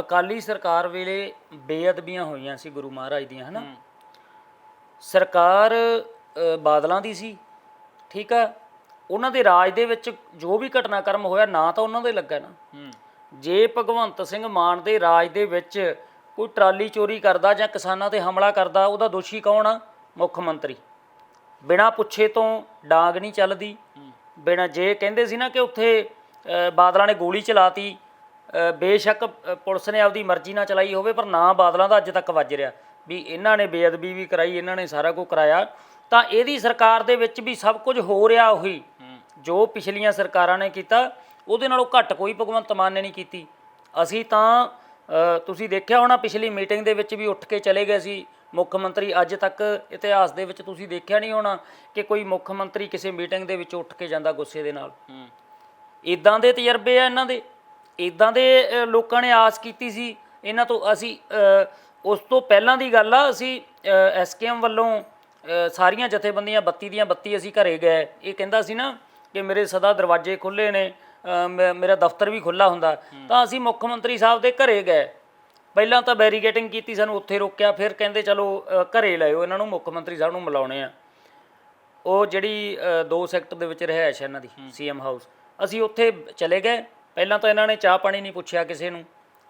ਅਕਾਲੀ ਸਰਕਾਰ ਵੇਲੇ ਬੇਅਦਬੀਆਂ ਹੋਈਆਂ ਸੀ ਗੁਰੂ ਮਹਾਰਾਜ ਦੀਆਂ ਹਨਾ? ਸਰਕਾਰ ਬਾਦਲਾਂ ਦੀ ਸੀ ਠੀਕ ਆ? ਉਹਨਾਂ ਦੇ ਰਾਜ ਦੇ ਵਿੱਚ ਜੋ ਵੀ ਘਟਨਾਕ੍ਰਮ ਹੋਇਆ ਨਾ ਤਾਂ ਉਹਨਾਂ ਦੇ ਲੱਗਾ ਨਾ। ਜੇ ਭਗਵੰਤ ਸਿੰਘ ਮਾਨ ਦੇ ਰਾਜ ਦੇ ਵਿੱਚ ਕੋਈ ਟਰਾਲੀ ਚੋਰੀ ਕਰਦਾ ਜਾਂ ਕਿਸਾਨਾਂ ਤੇ ਹਮਲਾ ਕਰਦਾ ਉਹਦਾ ਦੋਸ਼ੀ ਕੌਣ ਆ? ਮੁੱਖ ਮੰਤਰੀ। ਬਿਨਾਂ ਪੁੱਛੇ ਤੋਂ ਡਾਂਗ ਨਹੀਂ ਚੱਲਦੀ। ਬਿਨਾਂ ਜੇ ਕਹਿੰਦੇ ਸੀ ਨਾ ਕਿ ਉੱਥੇ ਬਾਦਲਾਂ ਨੇ ਗੋਲੀ ਚਲਾਤੀ ਬੇਸ਼ੱਕ ਪੁਲਿਸ ਨੇ ਆਪਦੀ ਮਰਜ਼ੀ ਨਾਲ ਚਲਾਈ ਹੋਵੇ ਪਰ ਨਾ ਬਾਦਲਾਂ ਦਾ ਅੱਜ ਤੱਕ ਵੱਜ ਰਿਹਾ। ਵੀ ਇਹਨਾਂ ਨੇ ਬੇਅਦਬੀ ਵੀ ਕਰਾਈ ਇਹਨਾਂ ਨੇ ਸਾਰਾ ਕੁਝ ਕਰਾਇਆ। ਤਾਂ ਇਹਦੀ ਸਰਕਾਰ ਦੇ ਵਿੱਚ ਵੀ ਸਭ ਕੁਝ ਹੋ ਰਿਹਾ ਉਹੀ। ਜੋ ਪਿਛਲੀਆਂ ਸਰਕਾਰਾਂ ਨੇ ਕੀਤਾ ਉਹਦੇ ਨਾਲੋਂ ਘੱਟ ਕੋਈ ਭਗਵੰਤ ਮਾਨ ਨੇ ਨਹੀਂ ਕੀਤੀ। ਅਸੀਂ ਤਾਂ ਤੁਸੀਂ ਦੇਖਿਆ ਹੋਣਾ ਪਿਛਲੀ ਮੀਟਿੰਗ ਦੇ ਵਿੱਚ ਵੀ ਉੱਠ ਕੇ ਚਲੇ ਗਏ ਸੀ। ਮੁੱਖ ਮੰਤਰੀ ਅੱਜ ਤੱਕ ਇਤਿਹਾਸ ਦੇ ਵਿੱਚ ਤੁਸੀਂ ਦੇਖਿਆ ਨਹੀਂ ਹੋਣਾ ਕਿ ਕੋਈ ਮੁੱਖ ਮੰਤਰੀ ਕਿਸੇ ਮੀਟਿੰਗ ਦੇ ਵਿੱਚ ਉੱਠ ਕੇ ਜਾਂਦਾ ਗੁੱਸੇ ਦੇ ਨਾਲ। ਇਦਾਂ ਦੇ ਤਜਰਬੇ ਆ ਇਹਨਾਂ ਦੇ। ਇਦਾਂ ਦੇ ਲੋਕਾਂ ਨੇ ਆਸ ਕੀਤੀ ਸੀ। ਇਹਨਾਂ ਤੋਂ ਅਸੀਂ ਉਸ ਤੋਂ ਪਹਿਲਾਂ ਦੀ ਗੱਲ ਆ ਅਸੀਂ ਐਸਕੇਐਮ ਵੱਲੋਂ ਸਾਰੀਆਂ ਜਥੇਬੰਦੀਆਂ 32 ਦੀਆਂ 32 ਅਸੀਂ ਘਰੇ ਗਏ। ਇਹ ਕਹਿੰਦਾ ਸੀ ਨਾ ਕਿ ਮੇਰੇ ਸਦਾ ਦਰਵਾਜ਼ੇ ਖੁੱਲੇ ਨੇ ਮੇਰਾ ਦਫ਼ਤਰ ਵੀ ਖੁੱਲਾ ਹੁੰਦਾ। ਤਾਂ ਅਸੀਂ ਮੁੱਖ ਮੰਤਰੀ ਸਾਹਿਬ ਦੇ ਘਰੇ ਗਏ। ਪਹਿਲਾਂ ਤਾਂ ਬੈਰੀਗੇਟਿੰਗ ਕੀਤੀ ਸਾਨੂੰ ਉੱਥੇ ਰੋਕਿਆ ਫਿਰ ਕਹਿੰਦੇ ਚਲੋ ਘਰੇ ਲਾਇਓ ਇਹਨਾਂ ਨੂੰ ਮੁੱਖ ਮੰਤਰੀ ਸਾਹਿਬ ਨੂੰ ਮਿਲਾਉਣੇ ਆ। ਉਹ ਜਿਹੜੀ ਦੋ ਸੈਕਟਰ ਦੇ ਵਿੱਚ ਰਹਿائش ਹੈ ਇਹਨਾਂ ਦੀ ਸੀਐਮ ਹਾਊਸ। ਅਸੀਂ ਉੱਥੇ ਚਲੇ ਗਏ। ਪਹਿਲਾਂ ਤਾਂ ਇਹਨਾਂ ਨੇ ਚਾਹ ਪਾਣੀ ਨਹੀਂ ਪੁੱਛਿਆ ਕਿਸੇ ਨੂੰ।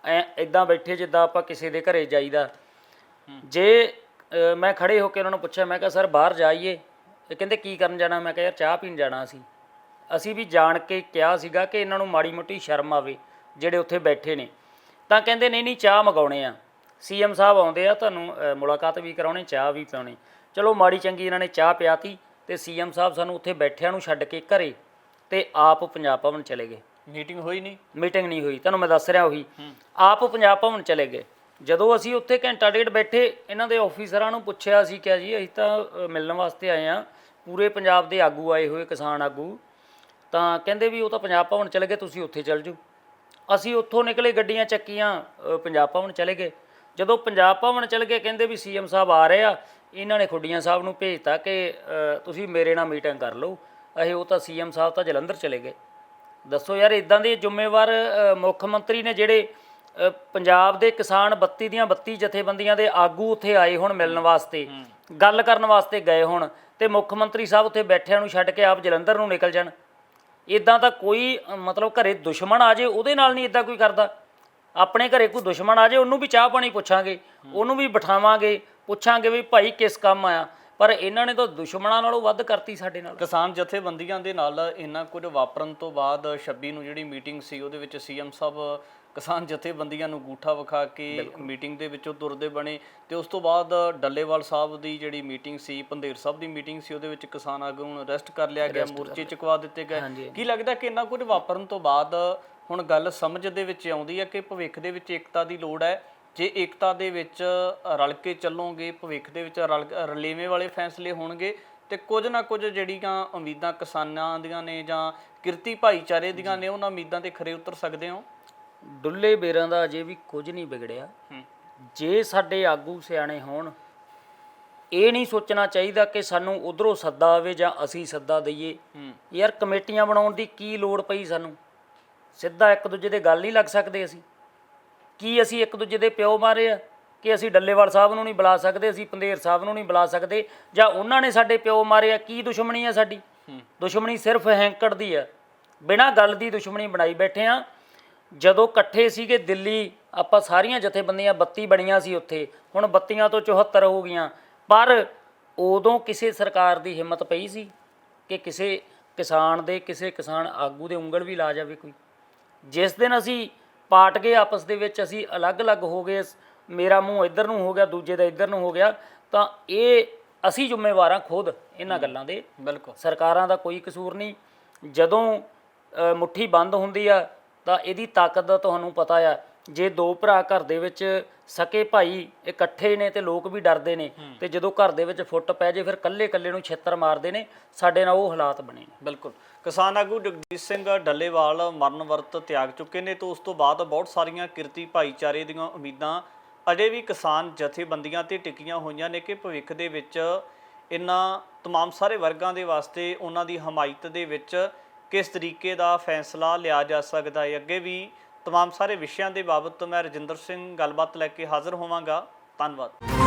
ਐ ਇਦਾਂ ਬੈਠੇ ਜਿੱਦਾਂ ਆਪਾਂ ਕਿਸੇ ਦੇ ਘਰੇ ਜਾਈਦਾ। ਜੇ ਮੈਂ ਖੜੇ ਹੋ ਕੇ ਉਹਨਾਂ ਨੂੰ ਪੁੱਛਿਆ, ਮੈਂ ਕਿਹਾ, ਸਰ, ਬਾਹਰ ਜਾਈਏ। ਇਹ ਕਹਿੰਦੇ, ਕੀ ਕਰਨ ਜਾਣਾ? ਮੈਂ ਕਿਹਾ, ਯਾਰ, ਚਾਹ ਪੀਣ ਜਾਣਾ ਸੀ। ਅਸੀਂ ਵੀ ਜਾਣ ਕੇ ਕਿਹਾ ਸੀਗਾ ਕਿ ਇਹਨਾਂ ਨੂੰ ਮਾੜੀ ਮੋਟੀ ਸ਼ਰਮ ਆਵੇ, ਜਿਹੜੇ ਉੱਥੇ ਬੈਠੇ ਨੇ। ਤਾਂ ਕਹਿੰਦੇ, ਨਹੀਂ ਨਹੀਂ, ਚਾਹ ਮਗਾਉਣੇ ਆ। ਸੀਐਮ ਸਾਹਿਬ ਆਉਂਦੇ ਆ, ਤੁਹਾਨੂੰ ਮੁਲਾਕਾਤ ਵੀ ਕਰਾਉਣੀ, ਚਾਹ ਵੀ ਪਿਆਉਣੀ ਚਲੋ, ਮਾੜੀ ਚੰਗੀ ਇਹਨਾਂ ਨੇ ਚਾਹ ਪਿਆਤੀ ਤੇ ਸੀਐਮ ਸਾਹਿਬ ਸਾਨੂੰ ਉੱਥੇ ਬੈਠਿਆਂ ਨੂੰ ਛੱਡ ਕੇ ਘਰੇ ਤੇ ਆਪ ਪੰਜਾਬ ਭਵਨ ਚਲੇ ਗਏ। ਮੀਟਿੰਗ ਹੋਈ ਨਹੀਂ? ਮੀਟਿੰਗ ਨਹੀਂ ਹੋਈ ਤੁਹਾਨੂੰ ਮੈਂ ਦੱਸ ਰਿਹਾ ਉਹੀ। ਆਪ ਪੰਜਾਬ ਭਵਨ ਚਲੇ ਗਏ। ਜਦੋਂ ਅਸੀਂ ਉੱਥੇ ਘੰਟਾ ਡੇਢ ਬੈਠੇ ਇਹਨਾਂ ਦੇ ਆਫੀਸਰਾਂ ਨੂੰ ਪੁੱਛਿਆ ਸੀ ਕਿ ਜੀ ਅਸੀਂ ਤਾਂ ਮਿਲਣ ਵਾਸਤੇ ਆਏ ਆ ਪੂਰੇ ਪੰਜਾਬ ਦੇ ਆਗੂ ਆਏ ਹੋਏ ਕਿਸਾਨ ਆਗੂ। ਤਾਂ ਕਹਿੰਦੇ ਵੀ ਉਹ ਤਾਂ ਪੰਜਾਬ ਭਵਨ ਚਲੇ ਗਏ ਤੁਸੀਂ ਉੱਥੇ ਚੱਲ ਜਾਓ। ਅਸੀਂ ਉੱਥੋਂ ਨਿਕਲੇ ਗੱਡੀਆਂ ਚੱਕੀਆਂ ਪੰਜਾਬ ਭਵਨ ਚਲੇ ਗਏ। ਜਦੋਂ ਪੰਜਾਬ ਭਵਨ ਚਲੇ ਗਏ ਕਹਿੰਦੇ ਵੀ ਸੀਐਮ ਸਾਹਿਬ ਆ ਰਹੇ ਆ। ਇਹਨਾਂ ਨੇ ਖੁੱਡੀਆਂ ਸਾਹਿਬ ਨੂੰ ਭੇਜਤਾ ਕਿ ਤੁਸੀਂ ਮੇਰੇ ਨਾਲ ਮੀਟਿੰਗ ਕਰ ਲਓ। ਇਹ ਉਹ ਤਾਂ ਸੀਐਮ ਸਾਹਿਬ ਤਾਂ ਜਲੰਧਰ ਚਲੇ ਗਏ। ਦੱਸੋ ਯਾਰ ਇਦਾਂ ਦੇ ਜ਼ਿੰਮੇਵਾਰ ਮੁੱਖ ਮੰਤਰੀ ਨੇ ਜਿਹੜੇ ਪੰਜਾਬ ਦੇ ਕਿਸਾਨ 32 ਦੀਆਂ 32 ਜਥੇਬੰਦੀਆਂ ਦੇ ਆਗੂ ਉੱਥੇ ਆਏ ਹੁਣ ਮਿਲਣ ਵਾਸਤੇ ਗੱਲ ਕਰਨ ਵਾਸਤੇ ਗਏ ਹੁਣ ਤੇ ਮੁੱਖ ਮੰਤਰੀ ਸਾਹਿਬ ਉੱਥੇ ਬੈਠਿਆਂ ਨੂੰ ਛੱਡ ਕੇ ਆਪ ਜਲੰਧਰ ਨੂੰ ਨਿਕਲ ਜਾਣ। ਇਦਾਂ ਤਾਂ ਕੋਈ ਮਤਲਬ ਘਰੇ ਦੁਸ਼ਮਣ ਆ ਜੇ ਉਹਦੇ ਨਾਲ ਨਹੀਂ ਇਦਾਂ ਕੋਈ ਕਰਦਾ। ਆਪਣੇ ਘਰੇ ਕੋਈ ਦੁਸ਼ਮਣ ਆ ਜੇ ਉਹਨੂੰ ਵੀ ਚਾਹ ਪਾਣੀ ਪੁੱਛਾਂਗੇ ਉਹਨੂੰ ਵੀ ਬਿਠਾਵਾਂਗੇ ਪੁੱਛਾਂਗੇ ਵੀ ਭਾਈ ਕਿਸ ਕੰਮ ਆਇਆ। ਪਰ ਇਹਨਾਂ ਨੇ ਤਾਂ ਦੁਸ਼ਮਣਾਂ ਨਾਲੋਂ ਵੱਧ ਕਰਤੀ ਸਾਡੇ ਨਾਲ। ਕਿਸਾਨ ਜਥੇਬੰਦੀਆਂ ਦੇ ਨਾਲ ਇੰਨਾ ਕੁਝ ਵਾਪਰਨ ਤੋਂ ਬਾਅਦ 26 ਨੂੰ ਜਿਹੜੀ ਮੀਟਿੰਗ ਸੀ ਉਹਦੇ ਵਿੱਚ ਸੀਐਮ ਸਾਹਿਬ ਕਿਸਾਨ ਜਥੇਬੰਦੀਆਂ ਨੂੰ ਗੂਠਾ ਵਿਖਾ ਕੇ ਮੀਟਿੰਗ ਦੇ ਵਿੱਚੋਂ ਤੁਰਦੇ ਬਣੇ ਤੇ ਉਸ ਤੋਂ ਬਾਅਦ ਡੱਲੇਵਾਲ ਸਾਹਿਬ ਦੀ ਜਿਹੜੀ ਮੀਟਿੰਗ ਸੀ ਪੰਧੇਰ ਸਾਹਿਬ ਦੀ ਮੀਟਿੰਗ ਸੀ ਉਹਦੇ ਵਿੱਚ ਕਿਸਾਨ ਆਗੂ ਨੂੰ ਅਰੈਸਟ ਕਰ ਲਿਆ ਗਿਆ ਮੋਰਚੇ ਚੁਕਵਾ ਦਿੱਤੇ। ਗਏ। ਕੀ ਲੱਗਦਾ ਕਿ ਇੰਨਾ ਕੁਝ ਵਾਪਰਨ ਤੋਂ ਬਾਅਦ ਹੁਣ ਗੱਲ ਸਮਝ ਦੇ ਵਿੱਚ ਆਉਂਦੀ ਹੈ ਕਿ ਭਵਿੱਖ ਦੇ ਵਿੱਚ ਏਕਤਾ ਦੀ ਲੋੜ ਹੈ? ਜੇ ਏਕਤਾ ਦੇ ਵਿੱਚ ਰਲ ਕੇ ਚੱਲੋਗੇ ਭਵਿੱਖ ਦੇ ਵਿੱਚ ਰਲ ਰਲੇਵੇਂ ਵਾਲੇ ਫੈਸਲੇ ਹੋਣਗੇ ਤੇ ਕੁਝ ਨਾ ਕੁਝ ਜਿਹੜੀਆਂ ਉਮੀਦਾਂ ਕਿਸਾਨਾਂ ਦੀਆਂ ਨੇ ਜਾਂ ਕਿਰਤੀ ਭਾਈਚਾਰੇ ਦੀਆਂ ਨੇ ਉਹਨਾਂ ਉਮੀਦਾਂ ਤੇ ਖਰੇ ਉਤਰ ਸਕਦੇ ਹੋ? ਡੁੱਲੇ ਬੇਰਾਂ ਦਾ ਅਜੇ ਵੀ ਕੁਝ ਨਹੀਂ ਵਿਗੜਿਆ। ਹੂੰ। ਜੇ ਸਾਡੇ ਆਗੂ ਸਿਆਣੇ ਹੋਣ ਇਹ ਨਹੀਂ ਸੋਚਣਾ ਚਾਹੀਦਾ ਕਿ ਸਾਨੂੰ ਉਧਰੋਂ ਸੱਦਾ ਆਵੇ ਜਾਂ ਅਸੀਂ ਸੱਦਾ ਦਈਏ। ਹੂੰ। ਯਾਰ ਕਮੇਟੀਆਂ ਬਣਾਉਣ ਦੀ ਕੀ ਲੋੜ ਪਈ ਸਾਨੂੰ? ਸਿੱਧਾ ਇੱਕ ਦੂਜੇ ਦੇ ਗੱਲ ਨਹੀਂ ਲੱਗ ਸਕਦੇ ਅਸੀਂ। ਕੀ ਅਸੀਂ ਇੱਕ ਦੂਜੇ ਦੇ ਪਿਓ ਮਾਰੇ ਆ? ਕਿ ਅਸੀਂ ਡੱਲੇਵਾਲ ਸਾਹਿਬ ਨੂੰ ਨਹੀਂ ਬੁਲਾ ਸਕਦੇ? ਅਸੀਂ ਪੰਦੇਰ ਸਾਹਿਬ ਨੂੰ ਨਹੀਂ ਬੁਲਾ ਸਕਦੇ? ਜਾਂ ਉਹਨਾਂ ਨੇ ਸਾਡੇ ਪਿਓ ਮਾਰੇ ਆ? ਕੀ ਦੁਸ਼ਮਣੀ ਆ ਸਾਡੀ? ਦੁਸ਼ਮਣੀ ਸਿਰਫ ਹੈਂਕੜ ਦੀ ਆ। ਬਿਨਾਂ ਗੱਲ ਦੀ ਦੁਸ਼ਮਣੀ ਬਣਾਈ ਬੈਠੇ ਆ। ਜਦੋਂ ਇਕੱਠੇ ਸੀਗੇ ਦਿੱਲੀ ਆਪਾਂ ਸਾਰੀਆਂ ਜਥੇਬੰਦੀਆਂ 32 ਬਣੀਆਂ ਸੀ ਉੱਥੇ। ਹੁਣ 32ਆਂ ਤੋਂ 74 ਹੋ ਗਈਆਂ। ਪਰ ਉਦੋਂ ਕਿਸੇ ਸਰਕਾਰ ਦੀ ਹਿੰਮਤ ਪਈ ਸੀ ਕਿ ਕਿਸੇ ਕਿਸਾਨ ਦੇ ਕਿਸੇ ਕਿਸਾਨ ਆਗੂ ਦੇ ਉਂਗਲ ਵੀ ਲਾ ਜਾਵੇ ਕੋਈ। ਜਿਸ ਦਿਨ ਅਸੀਂ ਪਾਟ ਗਏ ਆਪਸ ਦੇ ਵਿੱਚ ਅਸੀਂ ਅਲੱਗ-ਅਲੱਗ ਹੋ ਗਏ। ਮੇਰਾ ਮੂੰਹ ਇੱਧਰ ਨੂੰ ਹੋ ਗਿਆ ਦੂਜੇ ਦਾ ਇੱਧਰ ਨੂੰ ਹੋ ਗਿਆ। ਤਾਂ ਇਹ ਅਸੀਂ ਜ਼ਿੰਮੇਵਾਰ ਹਾਂ ਖੁਦ ਇਹਨਾਂ ਗੱਲਾਂ ਦੇ। ਬਿਲਕੁਲ। ਸਰਕਾਰਾਂ ਦਾ ਕੋਈ ਕਸੂਰ ਨਹੀਂ। ਜਦੋਂ ਮੁੱਠੀ ਬੰਦ ਹੁੰਦੀ ਆ ਤਾਂ ਇਹਦੀ ਤਾਕਤ ਦਾ ਤੁਹਾਨੂੰ ਪਤਾ ਆ। ਜੇ ਦੋ ਭਰਾ ਘਰ ਦੇ ਵਿੱਚ ਸਕੇ ਭਾਈ ਇਕੱਠੇ ਨੇ ਤੇ ਲੋਕ ਵੀ ਡਰਦੇ ਨੇ। ਤੇ ਜਦੋਂ ਘਰ ਦੇ ਵਿੱਚ ਫੁੱਟ ਪੈ ਜੇ ਫਿਰ ਕੱਲੇ ਕੱਲੇ ਨੂੰ ਛੇਤਰ ਮਾਰਦੇ ਨੇ। ਸਾਡੇ ਨਾਲ ਉਹ ਹਾਲਾਤ ਬਣੇ ਨੇ। ਬਿਲਕੁਲ। ਕਿਸਾਨ ਆਗੂ ਜਗਦੀਸ਼ ਸਿੰਘ ਡੱਲੇਵਾਲ ਮਰਨ ਵਰਤ ਤਿਆਗ ਚੁੱਕੇ ਨੇ ਤੇ ਉਸ ਤੋਂ ਬਾਅਦ ਬਹੁਤ ਸਾਰੀਆਂ ਕਿਰਤੀ ਭਾਈਚਾਰੇ ਦੀਆਂ ਉਮੀਦਾਂ ਅਜੇ ਵੀ ਕਿਸਾਨ ਜਥੇਬੰਦੀਆਂ ਤੇ ਟਿਕੀਆਂ ਹੋਈਆਂ ਨੇ ਕਿ ਭਵਿੱਖ ਦੇ ਵਿੱਚ ਇਨ੍ਹਾਂ तमाम ਸਾਰੇ ਵਰਗਾਂ ਦੇ ਵਾਸਤੇ ਉਹਨਾਂ ਦੀ ਹਮਾਇਤ ਦੇ ਵਿੱਚ ਕਿਸ ਤਰੀਕੇ ਦਾ ਫੈਸਲਾ ਲਿਆ ਜਾ ਸਕਦਾ ਹੈ ਅੱਗੇ ਵੀ तमाम ਸਾਰੇ ਵਿਸ਼ਿਆਂ ਦੇ ਬਾਬਤ ਮੈਂ ਰਜਿੰਦਰ ਸਿੰਘ ਗੱਲਬਾਤ ਲੈ ਕੇ ਹਾਜ਼ਰ ਹੋਵਾਂਗਾ ਧੰਨਵਾਦ